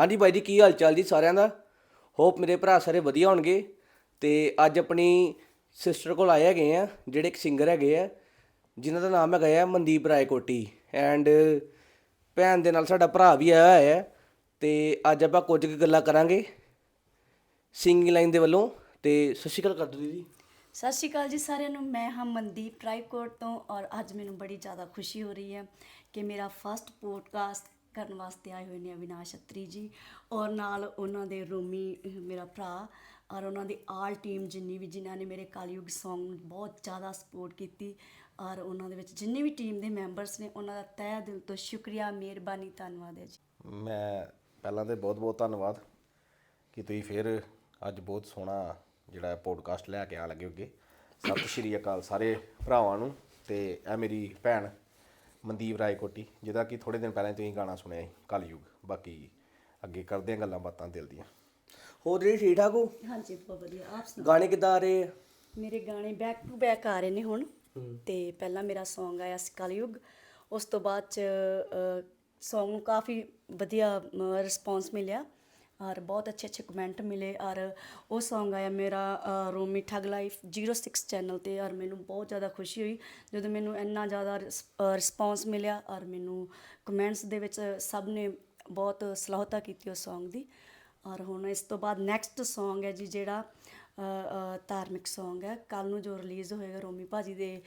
ਹਾਂਜੀ ਬਾਈ ਜੀ, ਕੀ ਹਾਲ ਚਾਲ ਜੀ ਸਾਰਿਆਂ ਦਾ? ਹੋਪ ਮੇਰੇ ਭਰਾ ਸਾਰੇ ਵਧੀਆ ਹੋਣਗੇ ਤੇ ਅੱਜ ਆਪਣੀ ਸਿਸਟਰ ਕੋਲ ਆਏ ਹੈਗੇ ਆ, ਜਿਹੜੇ ਇੱਕ ਸਿੰਗਰ ਹੈਗੇ ਆ, ਜਿਨ੍ਹਾਂ ਦਾ ਨਾਮ ਹੈਗਾ ਆ ਮਨਦੀਪ ਰਾਏ ਕੋਟੀ ਐਂਡ ਭੈਣ ਦੇ ਨਾਲ ਸਾਡਾ ਭਰਾ ਵੀ ਆਇਆ ਹੋਇਆ ਹੈ ਤੇ ਅੱਜ ਆਪਾਂ ਕੁਝ ਕੁ ਗੱਲਾਂ ਕਰਾਂਗੇ ਸਿੰਗਿੰਗ ਲਾਈਨ ਦੇ ਵੱਲੋਂ ਤੇ ਸਤਿ ਸ਼੍ਰੀ ਅਕਾਲ ਕਰ ਦਿਓ ਦੀਦੀ। ਸਤਿ ਸ਼੍ਰੀ ਅਕਾਲ ਜੀ ਸਾਰਿਆਂ ਨੂੰ, ਮੈਂ ਹਾਂ ਮਨਦੀਪ ਰਾਏਕੋਟ ਤੋਂ ਔਰ ਅੱਜ ਮੈਨੂੰ ਬੜੀ ਜ਼ਿਆਦਾ ਖੁਸ਼ੀ ਹੋ ਰਹੀ ਹੈ ਕਿ ਮੇਰਾ ਫਸਟ ਪੋਡਕਾਸਟ ਕਰਨ ਵਾਸਤੇ ਆਏ ਹੋਏ ਨੇ ਅਵਿਨਾਸ਼ ਅਤਰੀ ਜੀ ਔਰ ਨਾਲ ਉਹਨਾਂ ਦੇ ਰੋਮੀ ਮੇਰਾ ਭਰਾ ਔਰ ਉਹਨਾਂ ਦੀ ਆਲ ਟੀਮ ਜਿੰਨੀ ਵੀ ਜਿਨ੍ਹਾਂ ਨੇ ਮੇਰੇ ਕਾਲਯੁਗ Song ਨੂੰ ਬਹੁਤ ਜ਼ਿਆਦਾ ਸਪੋਰਟ ਕੀਤੀ ਔਰ ਉਹਨਾਂ ਦੇ ਵਿੱਚ ਜਿੰਨੇ ਵੀ ਟੀਮ ਦੇ ਮੈਂਬਰਸ ਨੇ ਉਹਨਾਂ ਦਾ ਤਹਿ ਦਿਲ ਤੋਂ ਸ਼ੁਕਰੀਆ, ਮਿਹਰਬਾਨੀ, ਧੰਨਵਾਦ ਹੈ ਜੀ। ਮੈਂ ਪਹਿਲਾਂ ਤੇ ਬਹੁਤ-ਬਹੁਤ ਧੰਨਵਾਦ ਕਿ ਤੁਸੀਂ ਫਿਰ ਅੱਜ ਬਹੁਤ ਸੋਹਣਾ ਜਿਹੜਾ ਪੋਡਕਾਸਟ ਲੈ ਕੇ ਆ ਲੱਗੇ ਹੋਗੇ। ਸਤਿ ਸ਼੍ਰੀ ਅਕਾਲ ਸਾਰੇ ਭਰਾਵਾਂ ਨੂੰ ਤੇ ਇਹ ਮੇਰੀ ਭੈਣ ਮਨਦੀਪ ਰਾਏਕੋਟੀ ਜਿਹਦਾ ਕਿ ਥੋੜੇ ਦਿਨ ਪਹਿਲਾਂ ਤੁਸੀਂ ਗਾਣਾ ਸੁਣਿਆ ਸੀ ਕਲਯੁਗ। ਬਾਕੀ ਅੱਗੇ ਕਰਦੇ ਹਾਂ ਗੱਲਾਂ ਬਾਤਾਂ ਦਿਲ ਦੀਆਂ। ਹੋਰ ਜੀ ਠੀਕ ਠਾਕ ਹੋ? ਹਾਂਜੀ ਬਹੁਤ ਵਧੀਆ। ਆਪ ਸੁਣਾਓ? ਗਾਣੇ ਕਿੱਦਾਂ ਆ ਰਹੇ ਆ? ਮੇਰੇ ਗਾਣੇ ਬੈਕ ਟੂ ਬੈਕ ਆ ਰਹੇ ਨੇ ਹੁਣ। ਤੇ ਪਹਿਲਾਂ ਮੇਰਾ Song ਆਇਆ ਸੀ ਕਲਯੁਗ। ਉਸ ਤੋਂ ਬਾਅਦ ਚ Song ਨੂੰ ਕਾਫੀ ਵਧੀਆ ਰਿਸਪੌਂਸ ਮਿਲਿਆ। ਔਰ ਬਹੁਤ ਅੱਛੇ ਅੱਛੇ ਕਮੈਂਟ ਮਿਲੇ ਔਰ ਉਹ Song ਆਇਆ ਮੇਰਾ ਰੋਮੀ ਠੱਗ ਲਾਈਫ 06 ਚੈਨਲ ਤੇ ਔਰ ਮੈਨੂੰ ਬਹੁਤ ਜ਼ਿਆਦਾ ਖੁਸ਼ੀ ਹੋਈ ਜਦੋਂ ਮੈਨੂੰ ਇੰਨਾ ਜ਼ਿਆਦਾ ਰਿਸਪੌਂਸ ਮਿਲਿਆ ਔਰ ਮੈਨੂੰ ਕਮੈਂਟਸ ਦੇ ਵਿੱਚ ਸਭ ਨੇ ਬਹੁਤ ਸਲਾਹਤਾ ਕੀਤੀ ਉਸ Song ਦੀ ਔਰ ਹੁਣ ਇਸ ਤੋਂ ਬਾਅਦ ਨੈਕਸਟ Song ਹੈ ਜੀ ਜਿਹੜਾ ਧਾਰਮਿਕ Song ਹੈ। ਕੱਲ ਨੂੰ ਜੋ ਰਿਲੀਜ਼ ਹੋਏਗਾ ਰੋਮੀ ਭਾਜੀ ਦੇ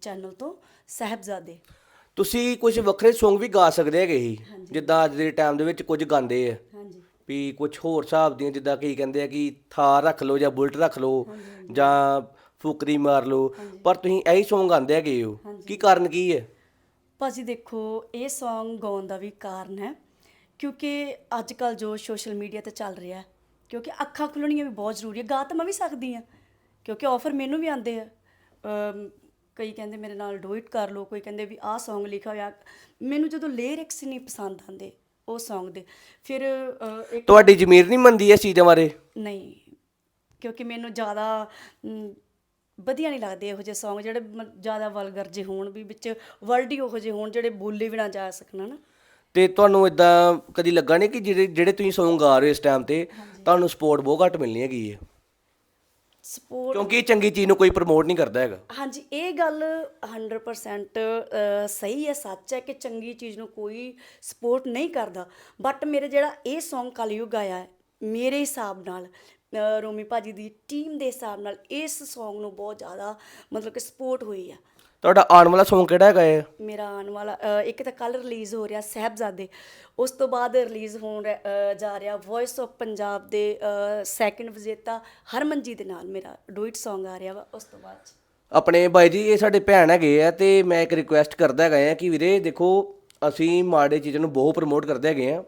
ਚੈਨਲ ਤੋਂ ਸਾਹਿਬਜ਼ਾਦੇ। ਤੁਸੀਂ ਕੁਝ ਵੱਖਰੇ Song ਵੀ ਗਾ ਸਕਦੇ ਹੈਗੇ ਸੀ। ਜਿੱਦਾਂ ਅੱਜ ਦੇ ਟਾਈਮ ਦੇ ਵਿੱਚ ਕੁਝ ਗਾਉਂਦੇ ਆ। ਹਾਂਜੀ। ਵੀ ਕੁਝ ਹੋਰ ਹਿਸਾਬ ਦੀਆਂ ਜਿੱਦਾਂ ਕਈ ਕਹਿੰਦੇ ਆ ਕਿ ਥਾਰ ਰੱਖ ਲਓ ਜਾਂ ਬੁਲਟ ਰੱਖ ਲਓ ਜਾਂ ਫੁਕਰੀ ਮਾਰ ਲਓ। ਪਰ ਤੁਸੀਂ ਇਹੀ Song ਗਾਉਂਦੇ ਹੈਗੇ ਹੋ। ਕੀ ਕਾਰਨ ਕੀ ਹੈ? ਭਾਜੀ ਦੇਖੋ ਇਹ Song ਗਾਉਣ ਦਾ ਵੀ ਕਾਰਨ ਹੈ। ਕਿਉਂਕਿ ਅੱਜ ਕੱਲ ਜੋ ਸੋਸ਼ਲ ਮੀਡੀਆ ਤੇ ਚੱਲ ਰਿਹਾ ਹੈ ਕਿਉਂਕਿ ਅੱਖਾਂ ਖੁੱਲਣੀਆਂ ਵੀ ਬਹੁਤ ਜ਼ਰੂਰੀ ਹੈ ਗਾ ਤਾਂ ਮੈਂ ਵੀ ਸਕਦੀ ਹਾਂ। ਕਿਉਂਕਿ ਆਫਰ ਮੈਨੂੰ ਵੀ ਆਉਂਦੇ ਆ। ਅਮ, ਕਈ ਕਹਿੰਦੇ ਮੇਰੇ ਨਾਲ ਡੁਇਟ ਕਰ ਲਓ ਕੋਈ ਕਹਿੰਦੇ ਵੀ ਆਹ Song ਲਿਖਿਆ ਹੋਇਆ। ਮੈਨੂੰ ਜਦੋਂ ਲਿਰਿਕਸ ਨਹੀਂ ਪਸੰਦ ਆਉਂਦੇ ਉਹ Song ਦੇ। ਫਿਰ ਇੱਕ ਤੁਹਾਡੀ ਜ਼ਮੀਰ ਨਹੀਂ ਮੰਦੀ ਇਸ ਚੀਜ਼ ਬਾਰੇ? ਨਹੀਂ ਕਿਉਂਕਿ ਮੈਨੂੰ ਜ਼ਿਆਦਾ ਮ, ਵਧੀਆ ਨਹੀਂ ਲੱਗਦੇ ਇਹੋ ਜਿਹੇ Song ਜਿਹੜੇ ਮ- ਜ਼ਿਆਦਾ ਵਲਗਰ ਜਿਹੇ ਹੋਣ ਵੀ ਵਿੱਚ ਵਰਡ ਹੀ ਉਹੋ ਜਿਹੇ ਹੋਣ ਜਿਹੜੇ ਬੋਲੇ ਵੀ ਨਾ ਜਾ ਸਕਣ ਨਾ ਤੇ ਤੁਹਾਨੂੰ ਇਦਾਂ ਕਦੀ ਲੱਗਾ ਨਹੀਂ ਕਿ ਜਿਹੜੇ ਜਿਹੜੇ ਤੁਸੀਂ Song ਗਾ ਰਹੇ ਹੋ ਇਸ ਟਾਈਮ ਤੇ ਤੁਹਾਨੂੰ ਸਪੋਰਟ ਬਹੁਤ ਘੱਟ ਮਿਲਣੀ ਹੈਗੀ ਹੈ ਸਪੋਰਟ ਕਿਉਂਕਿ ਇਹ ਚੰਗੀ ਚੀਜ਼ ਨੂੰ ਕੋਈ ਪ੍ਰਮੋਟ ਨਹੀਂ ਕਰਦਾ ਹੈਗਾ। ਹਾਂਜੀ ਇਹ ਗੱਲ 100% ਅ, ਸਹੀ ਹੈ ਸੱਚ ਹੈ ਕਿ ਚੰਗੀ ਚੀਜ਼ ਨੂੰ ਕੋਈ ਸਪੋਰਟ ਨਹੀਂ ਕਰਦਾ। ਬਟ ਮੇਰੇ ਜਿਹੜਾ ਇਹ Song ਕਲਯੁਗ ਆਇਆ ਹੈ ਮੇਰੇ ਹਿਸਾਬ ਨਾਲ ਅ, ਰੋਮੀ ਭਾਜੀ ਦੀ ਟੀਮ ਦੇ ਹਿਸਾਬ ਨਾਲ ਇਸ Song ਨੂੰ ਬਹੁਤ ਜ਼ਿਆਦਾ ਮਤਲਬ ਕਿ ਸਪੋਰਟ ਹੋਈ ਆ ਤੁਹਾਡਾ ਆਉਣ ਵਾਲਾ Song ਕਿਹੜਾ ਹੈਗਾ ਹੈ? ਮੇਰਾ ਆਉਣ ਵਾਲਾ ਅ, ਇੱਕ ਤਾਂ ਕੱਲ ਰਿਲੀਜ਼ ਹੋ ਰਿਹਾ ਸਾਹਿਬਜ਼ਾਦੇ। ਉਸ ਤੋਂ ਬਾਅਦ ਰਿਲੀਜ਼ ਹੋਣ ਰ- ਅ, ਜਾ ਰਿਹਾ ਵੌਇਸ ਆਫ ਪੰਜਾਬ ਦੇ ਸੈਕੰਡ ਵਿਜੇਤਾ ਹਰਮਨਜੀਤ ਦੇ ਨਾਲ ਮੇਰਾ ਡੁਇਟ Song ਆ ਰਿਹਾ ਵਾ ਉਸ ਤੋਂ ਬਾਅਦ 'ਚ। ਆਪਣੇ ਬਾਈ ਜੀ ਇਹ ਸਾਡੇ ਭੈਣ ਹੈਗੇ ਆ ਤੇ ਮੈਂ ਇੱਕ ਰਿਕੁਐਸਟ ਕਰਦਾ ਹੈਗਾ ਆ ਕਿ ਵੀਰੇ ਦੇਖੋ ਅਸੀਂ ਮਾੜੇ ਚੀਜ਼ਾਂ ਨੂੰ ਬਹੁਤ ਪ੍ਰਮੋਟ ਕਰਦੇ ਹੈਗੇ ਆ।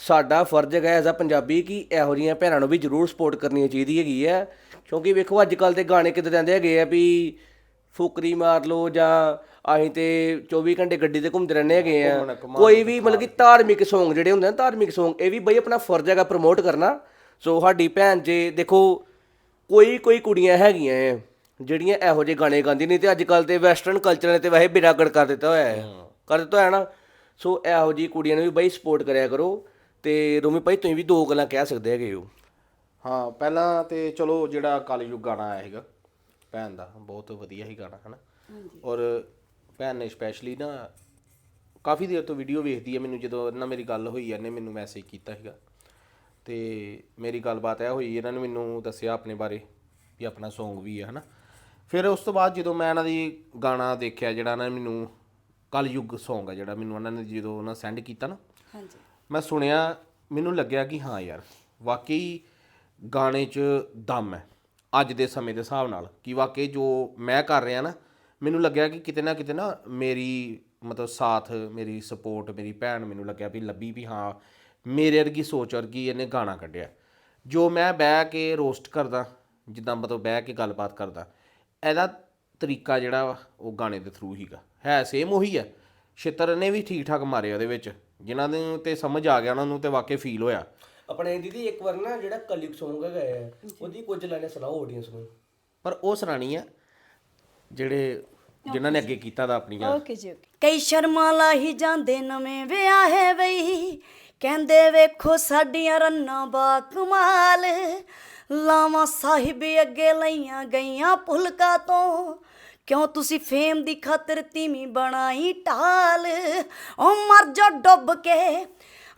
ਸਾਡਾ ਫਰਜ਼ ਹੈਗਾ ਐਜ਼ ਆ ਪੰਜਾਬੀ ਕਿ ਇਹੋ ਜਿਹੀਆਂ ਭੈਣਾਂ ਨੂੰ ਵੀ ਜ਼ਰੂਰ ਸਪੋਰਟ ਕਰਨੀ ਚਾਹੀਦੀ ਹੈਗੀ ਹੈ ਕਿਉਂਕਿ ਵੇਖੋ ਅੱਜ ਕੱਲ ਦੇ ਗਾਣੇ ਕਿੱਦਾਂ ਜਾਂਦੇ ਹੈਗੇ ਆ ਵੀ ਫੁਕਰੀ ਮਾਰ ਲਓ ਜਾਂ ਅਸੀਂ ਤੇ 24 ਘੰਟੇ ਗੱਡੀ ਤੇ ਘੁੰਮਦੇ ਰਹਿੰਦੇ ਹੈਗੇ ਆ। ਕੋਈ ਵੀ ਮਤਲਬ ਕਿ ਧਾਰਮਿਕ Song ਜਿਹੜੇ ਹੁੰਦੇ ਨੇ ਧਾਰਮਿਕ Song ਇਹ ਵੀ ਬਈ ਆਪਣਾ ਫਰਜ਼ ਹੈਗਾ ਪ੍ਰਮੋਟ ਕਰਨਾ। ਸੋ ਸਾਡੀ ਭੈਣ ਜੇ ਦੇਖੋ ਕੋਈ ਕੋਈ ਕੁੜੀਆਂ ਹੈਗੀਆਂ ਐ ਜਿਹੜੀਆਂ ਇਹੋ ਜਿਹੇ ਗਾਣੇ ਗਾਉਂਦੀਆਂ ਨਹੀਂ ਤੇ ਅੱਜ ਕੱਲ ਤੇ ਵੈਸਟਰਨ ਕਲਚਰ ਨੇ ਤੇ ਵੈਸੇ ਬਿਰਾਗੜ ਕਰ ਦਿੱਤਾ ਹੋਇਆ ਹੈ। ਕਰ ਦਿੱਤਾ ਹੋਇਆ ਨਾ। ਸੋ ਇਹੋ ਜਿਹੀ ਕੁੜੀਆਂ ਨੂੰ ਵੀ ਬਈ ਸਪੋਰਟ ਕਰਿਆ ਕਰੋ ਤੇ ਰੋਮੀ ਭਾਈ ਤੁਸੀਂ ਵੀ ਦੋ ਗੱਲਾਂ ਕਹਿ ਸਕਦੇ ਹੈਗੇ ਹੋ। ਹਾਂ ਪਹਿਲਾਂ ਤੇ ਚਲੋ ਜਿਹੜਾ ਕਲਯੁਗ ਗਾਣਾ ਆਇਆ ਹੈਗਾ ਭੈਣ ਦਾ ਬਹੁਤ ਵਧੀਆ ਹੀ ਗਾਣਾ ਹਨਾ? ਔਰ ਭੈਣ ਨੇ ਸਪੈਸ਼ਲੀ ਨਾ ਕਾਫੀ ਦੇਰ ਤੋਂ ਵੀਡੀਓ ਵੇਖਦੀ ਹੈ ਮੈਨੂੰ ਜਦੋਂ ਇਹਨਾਂ ਮੇਰੀ ਗੱਲ ਹੋਈ ਇਹਨੇ ਮੈਨੂੰ ਮੈਸੇਜ ਕੀਤਾ ਹੈਗਾ ਤੇ ਮੇਰੀ ਗੱਲਬਾਤ ਇਹ ਹੋਈ ਇਹਨਾਂ ਨੇ ਮੈਨੂੰ ਦੱਸਿਆ ਆਪਣੇ ਬਾਰੇ ਵੀ ਆਪਣਾ Song ਵੀ ਹੈ ਹਨਾ? ਫਿਰ ਉਸ ਤੋਂ ਬਾਅਦ ਜਦੋਂ ਮੈਂ ਇਹਨਾਂ ਦੀ ਗਾਣਾ ਦੇਖਿਆ ਜਿਹੜਾ ਇਹਨਾਂ ਨੇ ਮੈਨੂੰ ਕਲਯੁਗ Song ਹੈ ਜਿਹੜਾ ਮੈਨੂੰ ਉਹਨਾਂ ਨੇ ਜਦੋਂ ਉਹਨਾਂ ਸੈਂਡ ਕੀਤਾ ਨਾ ਹਾਂਜੀ। ਮੈਂ ਸੁਣਿਆ ਮੈਨੂੰ ਲੱਗਿਆ ਕਿ ਹਾਂ ਯਾਰ ਵਾਕਈ ਗਾਣੇ 'ਚ ਦਮ ਹੈ। ਅੱਜ ਦੇ ਸਮੇਂ ਦੇ ਹਿਸਾਬ ਨਾਲ ਕਿ ਵਾਕਈ ਜੋ ਮੈਂ ਕਰ ਰਿਹਾ ਨਾ ਮੈਨੂੰ ਲੱਗਿਆ ਕਿ ਕਿਤੇ ਨਾ ਕਿਤੇ ਨਾ ਮੇਰੀ ਮਤਲਬ ਸਾਥ ਮੇਰੀ ਸਪੋਰਟ ਮੇਰੀ ਭੈਣ ਮੈਨੂੰ ਲੱਗਿਆ ਵੀ ਲੱਭੀ ਵੀ ਹਾਂ ਮੇਰੇ ਵਰਗੀ ਸੋਚ ਵਰਗੀ ਇਹਨੇ ਗਾਣਾ ਕੱਢਿਆ। ਜੋ ਮੈਂ ਬਹਿ ਕੇ ਰੋਸਟ ਕਰਦਾ ਜਿੱਦਾਂ ਮਤਲਬ ਬਹਿ ਕੇ ਗੱਲਬਾਤ ਕਰਦਾ ਇਹਦਾ ਤਰੀਕਾ ਜਿਹੜਾ ਵਾ, ਉਹ ਗਾਣੇ ਦੇ ਥਰੂ ਹੀਗਾ। ਹੈ ਸੇਮ ਉਹੀ ਹੈ ਛਿੱਤਰ ਨੇ ਵੀ ਠੀਕ ਠਾਕ ਮਾਰੇ ਉਹਦੇ ਵਿੱਚ। ਜਿਨ੍ਹਾਂ ਨੂੰ ਤੇ ਸਮਝ ਆ ਗਿਆ ਉਹਨਾਂ ਨੂੰ ਤੇ ਵਾਕਈ ਫੀਲ ਹੋਇਆ। ਆਪਣੇ ਦੀਦੀ ਇੱਕ ਵਾਰ ਨਾ ਜਿਹੜਾ ਕਲਯੁਗ Song ਹੈਗਾ ਹੈ ਉਹਦੀ ਕੁਝ ਲਾਈਨਾਂ ਸੁਣਾਓ ਆਡੀਅנס ਨੂੰ। ਪਰ ਉਹ ਸੁਣਾਣੀ ਆ ਜਿਹੜੇ ਜਿਨ੍ਹਾਂ ਨੇ ਅੱਗੇ ਕੀਤਾ ਦਾ ਆਪਣੀਆਂ। ਓਕੇ ਜੀ ਓਕੇ। ਕਈ ਸ਼ਰਮਾਂ ਲਾਹੀ ਜਾਂਦੇ ਨਵੇਂ ਵਿਆਹੇ ਵਈ ਕਹਿੰਦੇ ਵੇਖੋ ਸਾਡੀਆਂ ਰੰਨਾਂ ਬਾ ਕਮਾਲ ਲਾਵਾਂ ਸਾਹਿਬ ਅੱਗੇ ਲਈਆਂ ਗਈਆਂ ਪੁਲਕਾ ਤੋਂ। ਕਿਉਂ ਤੁਸੀਂ ਫੇਮ ਦੀ ਖਾਤਰ ਤੀਵੀਂ ਬਣਾਈ ਢਾਲ? ਓ ਮਰ ਜਾ ਡੁੱਬ ਕੇ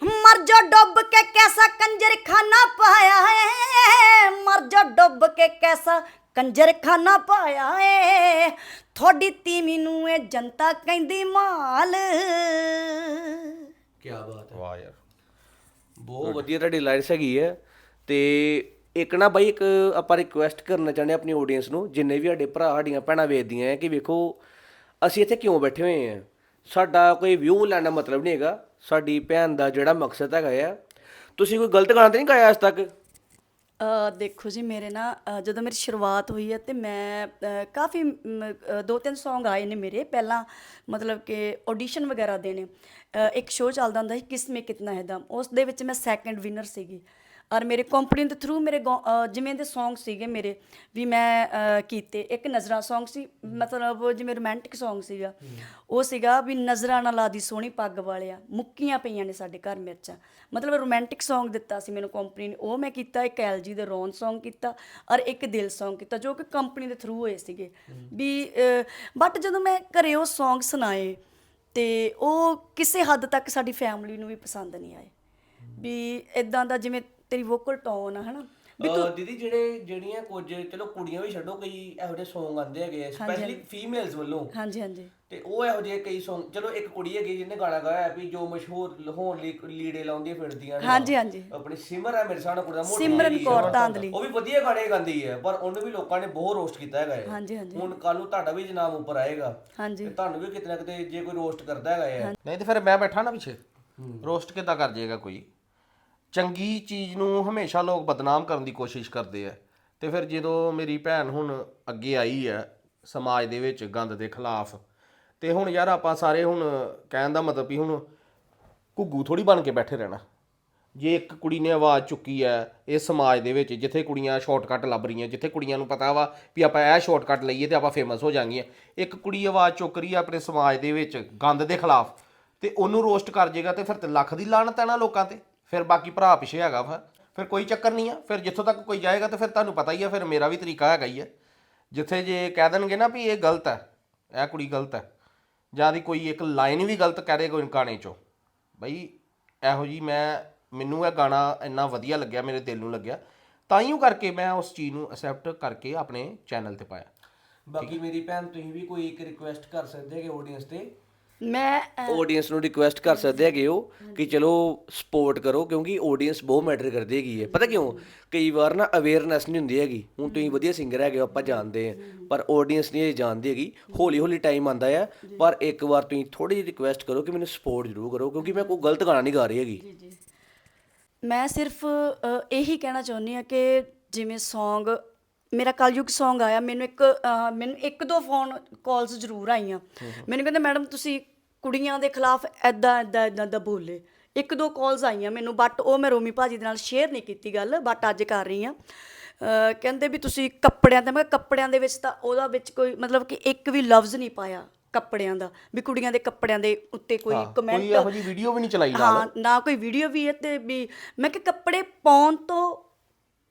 ਮਰ ਜਾ ਡੁੱਬ ਕੇ ਕੈਸਾ ਕੰਜਰ ਖਾਨਾ ਪਾਇਆ ਏ ਮਰ ਜਾ ਡੁੱਬ ਕੇ ਕੈਸਾ ਕੰਜਰ ਖਾਨਾ ਪਾਇਆ ਏ। ਥੋੜੀ ਤੀਵੀਂ ਨੂੰ ਇਹ ਜਨਤਾ ਕਹਿੰਦੀ ਮਾਲ। ਕੀ ਬਾਤ ਵਾਹ ਯਾਰ। ਬਹੁਤ ਵਧੀਆ ਤੁਹਾਡੀ ਲਾਈਨਸ ਹੈਗੀ ਹੈ। ਤੇ ਇੱਕ ਨਾ ਬਾਈ ਇੱਕ ਆਪਾਂ ਰਿਕੁਐਸਟ ਕਰਨਾ ਚਾਹੁੰਦੇ ਹਾਂ ਆਪਣੀ ਆਡੀਅנס ਨੂੰ ਜਿੰਨੇ ਵੀ ਸਾਡੇ ਭਰਾ ਸਾਡੀਆਂ ਭੈਣਾਂ ਵੇਖਦੀਆਂ ਹੈ ਕਿ ਵੇਖੋ ਅਸੀਂ ਇੱਥੇ ਕਿਉਂ ਬੈਠੇ ਹੋਏ ਹਾਂ। ਸਾਡਾ ਕੋਈ ਵਿਊ ਲੈਣ ਦਾ ਮਤਲਬ ਨਹੀਂ ਹੈਗਾ। ਸਾਡੀ ਭੈਣ ਦਾ ਜਿਹੜਾ ਮਕਸਦ ਹੈਗਾ ਆ। ਤੁਸੀਂ ਕੋਈ ਗਲਤ ਗਾਣਾ ਤਾਂ ਨਹੀਂ ਗਾਇਆ ਅੱਜ ਤੱਕ? ਅ, ਦੇਖੋ ਜੀ ਮੇਰੇ ਨਾ ਅ, ਜਦੋਂ ਮੇਰੀ ਸ਼ੁਰੂਆਤ ਹੋਈ ਹੈ ਤੇ ਮੈਂ ਅ, ਕਾਫੀ ਮ, ਅ, ਦੋ ਤਿੰਨ Song ਆਏ ਨੇ ਮੇਰੇ। ਪਹਿਲਾਂ ਮਤਲਬ ਕਿ ਆਡੀਸ਼ਨ ਵਗੈਰਾ ਦੇਣੇ। ਅ, ਇੱਕ ਸ਼ੋਅ ਚੱਲਦਾ ਹੁੰਦਾ ਸੀ ਕਿਸ ਮੇ ਕਿਤਨਾ ਹੈ ਦਮ ਉਸ ਦੇ ਵਿੱਚ ਮੈਂ ਸੈਕੰਡ ਵਿਨਰ ਸੀਗੀ। ਔਰ ਮੇਰੇ ਕੰਪਨੀ ਦੇ ਥਰੂ ਮੇਰੇ ਗੌ- ਅ, ਜਿਵੇਂ ਦੇ Song ਸੀਗੇ ਮੇਰੇ ਵੀ ਮੈਂ ਅ, ਕੀਤੇ। ਇੱਕ ਨਜ਼ਰਾ Song ਸੀ ਮਤਲਬ ਜਿਵੇਂ ਰੋਮਾਂਟਿਕ Song ਸੀਗਾ। ਉਹ ਸੀਗਾ ਵੀ ਨਜ਼ਰਾਂ ਨਾਲ ਲਾਦੀ ਸੋਹਣੀ ਪੱਗ ਵਾਲਿਆ। ਮੁੱਕੀਆਂ ਪਈਆਂ ਨੇ ਸਾਡੇ ਘਰ ਮਿਰਚਾਂ ਮਤਲਬ ਰੋਮਾਂਟਿਕ Song ਦਿੱਤਾ ਸੀ ਮੈਨੂੰ ਕੰਪਨੀ ਨੇ। ਉਹ ਮੈਂ ਕੀਤਾ ਇੱਕ ਐਲਜੀ ਦੇ ਰੌਨ Song ਕੀਤਾ ਔਰ ਇੱਕ ਦਿਲ Song ਕੀਤਾ ਜੋ ਕਿ ਕੰਪਨੀ ਦੇ ਥਰੂ ਹੋਏ ਸੀਗੇ। ਵੀ ਬਟ ਜਦੋਂ ਮੈਂ ਘਰੇ ਉਹ Song ਸੁਣਾਏ ਤੇ ਉਹ ਕਿਸੇ ਹੱਦ ਤੱਕ ਸਾਡੀ ਫੈਮਿਲੀ ਨੂੰ ਵੀ ਪਸੰਦ ਨਹੀਂ ਆਏ। ਵੀ ਇਦਾਂ ਦਾ ਜਿਵੇਂ ਤੇਰੀ ਵੋਕਲ ਟੋਨ ਆ ਹਨਾ? ਅਹ ਦੀਦੀ ਜਿਹੜੇ ਜਿਹੜੀਆਂ ਕੁਝ ਚਲੋ ਕੁੜੀਆਂ ਵੀ ਛੱਡੋ ਕਈ ਇਹੋ ਜਿਹੇ Song ਆਉਂਦੇ ਹੈਗੇ ਸਪੈਸ਼ਲੀ ਫੀਮੇਲਸ ਵੱਲੋਂ। ਹਾਂਜੀ ਹਾਂਜੀ। ਤੇ ਉਹ ਇਹੋ ਜਿਹੇ ਕਈ Song ਚਲੋ ਇੱਕ ਕੁੜੀ ਹੈਗੀ ਜਿਹਨੇ ਗਾਣਾ ਗਾਇਆ ਹੈ ਵੀ ਜੋ ਮਸ਼ਹੂਰ ਹੋਣ ਲਈ ਲੀੜੇ ਲਾਉਂਦੀਆਂ ਫਿਰਦੀਆਂ ਨੇ। ਹਾਂਜੀ ਹਾਂਜੀ। ਆਪਣੀ ਸਿਮਰ ਹੈ ਮੇਰੇ ਸਾਹਮਣੇ ਕੁੜੀ ਦਾ ਮੋਟੀ ਸਿਮਰਨ ਕੌਰ ਹੈ। ਧਾਂਦਲੀ। ਉਹ ਵੀ ਵਧੀਆ ਗਾਣੇ ਗਾਉਂਦੀ ਹੈ ਪਰ ਉਹਨੂੰ ਵੀ ਲੋਕਾਂ ਨੇ ਬਹੁਤ ਰੋਸਟ ਕੀਤਾ ਹੈਗਾ ਹੈ ਹਾਂਜੀ ਹਾਂਜੀ। ਹੁਣ ਕੱਲ ਨੂੰ ਤੁਹਾਡਾ ਵੀ ਨਾਮ ਉੱਪਰ ਆਏਗਾ। ਹਾਂਜੀ। ਤੇ ਤੁਹਾਨੂੰ ਵੀ ਕਿਤੇ ਨਾ ਕਿਤੇ ਜੇ ਕੋਈ ਰੋਸਟ ਕਰਦਾ ਹੈਗਾ ਹੈ ਨਹੀਂ ਤੇ ਫਿਰ ਮੈਂ ਬੈਠਾ ਨਾ ਪਿੱਛੇ। ਰੋਸਟ ਕਿੱਦਾਂ ਕਰ ਜਾਏਗਾ ਕੋਈ? ਚੰਗੀ ਚੀਜ਼ ਨੂੰ ਹਮੇਸ਼ਾ ਲੋਕ ਬਦਨਾਮ ਕਰਨ ਦੀ ਕੋਸ਼ਿਸ਼ ਕਰਦੇ ਆ। ਤੇ ਫਿਰ ਜਦੋਂ ਮੇਰੀ ਭੈਣ ਹੁਣ ਅੱਗੇ ਆਈ ਹੈ ਸਮਾਜ ਦੇ ਵਿੱਚ ਗੰਦ ਦੇ ਖਿਲਾਫ, ਤੇ ਹੁਣ ਯਾਰ ਆਪਾਂ ਸਾਰੇ ਹੁਣ ਕਹਿਣ ਦਾ ਮਤਲਬ ਵੀ ਹੁਣ ਘੁੱਗੂ ਥੋੜੀ ਬਣ ਕੇ ਬੈਠੇ ਰਹਿਣਾ। ਜੇ ਇੱਕ ਕੁੜੀ ਨੇ ਆਵਾਜ਼ ਚੁੱਕੀ ਹੈ ਇਹ ਸਮਾਜ ਦੇ ਵਿੱਚ, ਜਿੱਥੇ ਕੁੜੀਆਂ ਸ਼ਾਰਟਕਟ ਲੱਭ ਰਹੀਆਂ, ਜਿੱਥੇ ਕੁੜੀਆਂ ਨੂੰ ਪਤਾ ਵਾ ਵੀ ਆਪਾਂ ਇਹ ਸ਼ਾਰਟਕਟ ਲਈਏ ਤੇ ਆਪਾਂ ਫੇਮਸ ਹੋ ਜਾਾਂਗੀਆਂ, ਇੱਕ ਕੁੜੀ ਆਵਾਜ਼ ਚੁੱਕ ਰਹੀ ਹੈ ਆਪਣੇ ਸਮਾਜ ਦੇ ਵਿੱਚ ਗੰਦ ਦੇ ਖਿਲਾਫ, ਤੇ ਉਹਨੂੰ ਰੋਸਟ ਕਰ ਜੇਗਾ ਤੇ ਫਿਰ ਤੇ ਲੱਖ ਦੀ ਲਾਹਨਤ ਹੈ ਨਾ ਲੋਕਾਂ ਤੇ। ਫਿਰ ਬਾਕੀ ਭਰਾ ਪਿੱਛੇ ਹੈਗਾ ਫਿਰ ਫਿਰ ਕੋਈ ਚੱਕਰ ਨਹੀਂ ਆ। ਫਿਰ ਜਿੱਥੋਂ ਤੱਕ ਕੋਈ ਜਾਏਗਾ ਤਾਂ ਫਿਰ ਤੁਹਾਨੂੰ ਪਤਾ ਹੀ ਆ, ਫਿਰ ਮੇਰਾ ਵੀ ਤਰੀਕਾ ਹੈਗਾ ਹੀ ਹੈ ਜਿੱਥੇ ਜੇ ਕਹਿ ਦੇਣਗੇ ਨਾ ਵੀ ਇਹ ਗਲਤ ਹੈ, ਇਹ ਕੁੜੀ ਗਲਤ ਹੈ, ਜਾਂ ਦੀ ਕੋਈ ਇੱਕ ਲਾਈਨ ਵੀ ਗਲਤ ਕਹਿ ਦੇ ਕੋਈ ਗਾਣੇ ਚੋਂ, ਬਈ ਇਹੋ ਜੀ ਮੈਂ, ਮੈਨੂੰ ਇਹ ਗਾਣਾ ਇੰਨਾ ਵਧੀਆ ਲੱਗਿਆ, ਮੇਰੇ ਦਿਲ ਨੂੰ ਲੱਗਿਆ, ਤਾਂ ਹੀ ਉਹ ਕਰਕੇ ਮੈਂ ਉਸ ਚੀਜ਼ ਨੂੰ ਅਸੈਪਟ ਕਰਕੇ ਆਪਣੇ ਚੈਨਲ ਤੇ ਪਾਇਆ। ਬਾਕੀ ਮੇਰੀ ਭੈਣ, ਤੁਸੀਂ ਵੀ ਕੋਈ ਇੱਕ ਰਿਕੁਐਸਟ ਕਰ ਸਕਦੇ ਹੈਗੇ ਆਡੀਅנס ਤੇ ਮੈਂ ਅਹ, ਆਡੀਅנס ਨੂੰ ਰਿਕੁਐਸਟ ਕਰ ਸਕਦੇ ਹੈਗੇ ਹੋ ਕਿ ਚਲੋ ਸਪੋਰਟ ਕਰੋ ਕਿਉਂਕਿ ਆਡੀਅנס ਬਹੁਤ ਮੈਟਰ ਕਰਦੀ ਹੈਗੀ ਹੈ। ਪਤਾ ਕਿਉਂ? ਕਈ ਵਾਰ ਨਾ ਅਵੇਅਰਨੈਸ ਨਹੀਂ ਹੁੰਦੀ ਹੈਗੀ। ਹੁਣ ਤੁਸੀਂ ਵਧੀਆ ਸਿੰਗਰ ਹੈਗੇ ਹੋ ਆਪਾਂ ਜਾਣਦੇ ਹਾਂ। ਪਰ ਆਡੀਅנס ਨਹੀਂ ਇਹ ਜਾਣਦੀ ਹੈਗੀ। ਹੌਲੀ ਹੌਲੀ ਟਾਈਮ ਆਂਦਾ ਆ। ਪਰ ਇੱਕ ਵਾਰ ਤੁਸੀਂ ਥੋੜੀ ਜਿਹੀ ਰਿਕੁਐਸਟ ਕਰੋ ਕਿ ਮੈਨੂੰ ਸਪੋਰਟ ਜ਼ਰੂਰ ਕਰੋ ਕਿਉਂਕਿ ਮੈਂ ਕੋਈ ਗਲਤ ਗਾਣਾ ਨਹੀਂ ਗਾ ਰਹੀ ਹੈਗੀ। ਮੈਂ ਸਿਰਫ ਇਹੀ ਕਹਿਣਾ ਚਾਹੁੰਦੀ ਹਾਂ ਕਿ ਜਿਵੇਂ Song ਮੇਰਾ ਕਲਯੁਗ Song ਆਇਆ ਮੈਨੂੰ ਇੱਕ ਮੈਨੂੰ ਇੱਕ ਦੋ ਫੋਨ ਕਾਲਸ ਜ਼ਰੂਰ ਆਈਆਂ। ਮੈਨੂੰ ਕਹਿੰਦੇ ਮੈਡਮ ਤੁਸੀਂ ਕੁੜੀਆਂ ਦੇ ਖਿਲਾਫ ਐਦਾਂ ਐਦਾਂ ਐਦਾਂ ਦਾ ਬੋਲੇ। ਇੱਕ ਦੋ ਕਾਲਸ ਆਈਆਂ ਮੈਨੂੰ ਬਟ ਉਹ ਮੈਂ ਰੋਮੀ ਭਾਜੀ ਦੇ ਨਾਲ ਸ਼ੇਅਰ ਨਹੀਂ ਕੀਤੀ ਗੱਲ ਬਟ ਅੱਜ ਕਰ ਰਹੀ ਆ ਅ, ਕਹਿੰਦੇ ਵੀ ਤੁਸੀਂ ਕੱਪੜਿਆਂ ਤੇ ਮੈਂ ਕਿਹਾ ਕੱਪੜਿਆਂ ਦੇ ਵਿੱਚ ਤਾਂ ਉਹਦਾ ਵਿੱਚ ਕੋਈ ਮਤਲਬ ਕਿ ਇੱਕ ਵੀ ਲਫ਼ਜ਼ ਨਹੀਂ ਪਾਇਆ ਕੱਪੜਿਆਂ ਦਾ ਵੀ ਕੁੜੀਆਂ ਦੇ ਕੱਪੜਿਆਂ ਦੇ ਉੱਤੇ ਕੋਈ ਕਮੈਂਟ ਕੋਈ ਇਹੋ ਜੀ ਵੀਡੀਓ ਵੀ ਨਹੀਂ ਚਲਾਈ ਨਾਲ। ਹਾਂ ਨਾ ਕੋਈ ਵੀਡੀਓ ਵੀ ਹੈ ਤੇ ਵੀ ਮੈਂ ਕਿ ਕੱਪੜੇ ਪਾਉਣ ਤੋਂ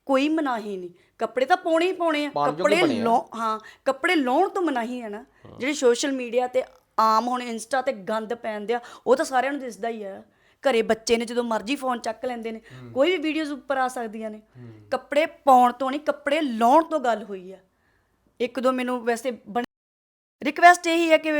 ਕੋਈ ਮਨਾਹੀ ਨਹੀਂ। ਕੱਪੜੇ ਤਾਂ ਪਾਉਣੇ ਹੀ ਪਾਉਣੇ ਆ ਪਾਉਣ ਜੋਗੇ ਕੱਪੜੇ ਬਣੇ ਆ। ਲਾਉ ਹਾਂ ਕੱਪੜੇ ਲਾਉਣ ਤੋਂ ਮਨਾਹੀ ਹੈ ਨਾ ਜਿਹੜੇ ਸੋਸ਼ਲ ਮੀਡੀਆ ਤੇ ਆਮ ਹੁਣ ਇੰਸਟਾ ਤੇ ਗੰਦ ਪੈਂਦੇ ਆ ਉਹ ਤਾਂ ਸਾਰਿਆਂ ਨੂੰ ਦਿਸਦਾ ਹੀ ਆ। ਘਰੇ ਬੱਚੇ ਨੇ ਜਦੋਂ ਮਰਜ਼ੀ ਫੋਨ ਚੱਕ ਲੈਂਦੇ ਨੇ ਕੋਈ ਵੀ ਵੀਡੀਓਜ਼ ਉੱਪਰ ਆ ਸਕਦੀਆਂ ਨੇ। ਕੱਪੜੇ ਪਾਉਣ ਤੋਂ ਨਹੀਂ ਕੱਪੜੇ ਲਾਉਣ ਤੋਂ ਗੱਲ ਹੋਈ ਆ। ਇੱਕ ਦੋ ਮੈਨੂੰ ਵੈਸੇ ਬਣ ਰਿਕਵੈਸਟ ਇਹੀ ਹੈ ਕਿ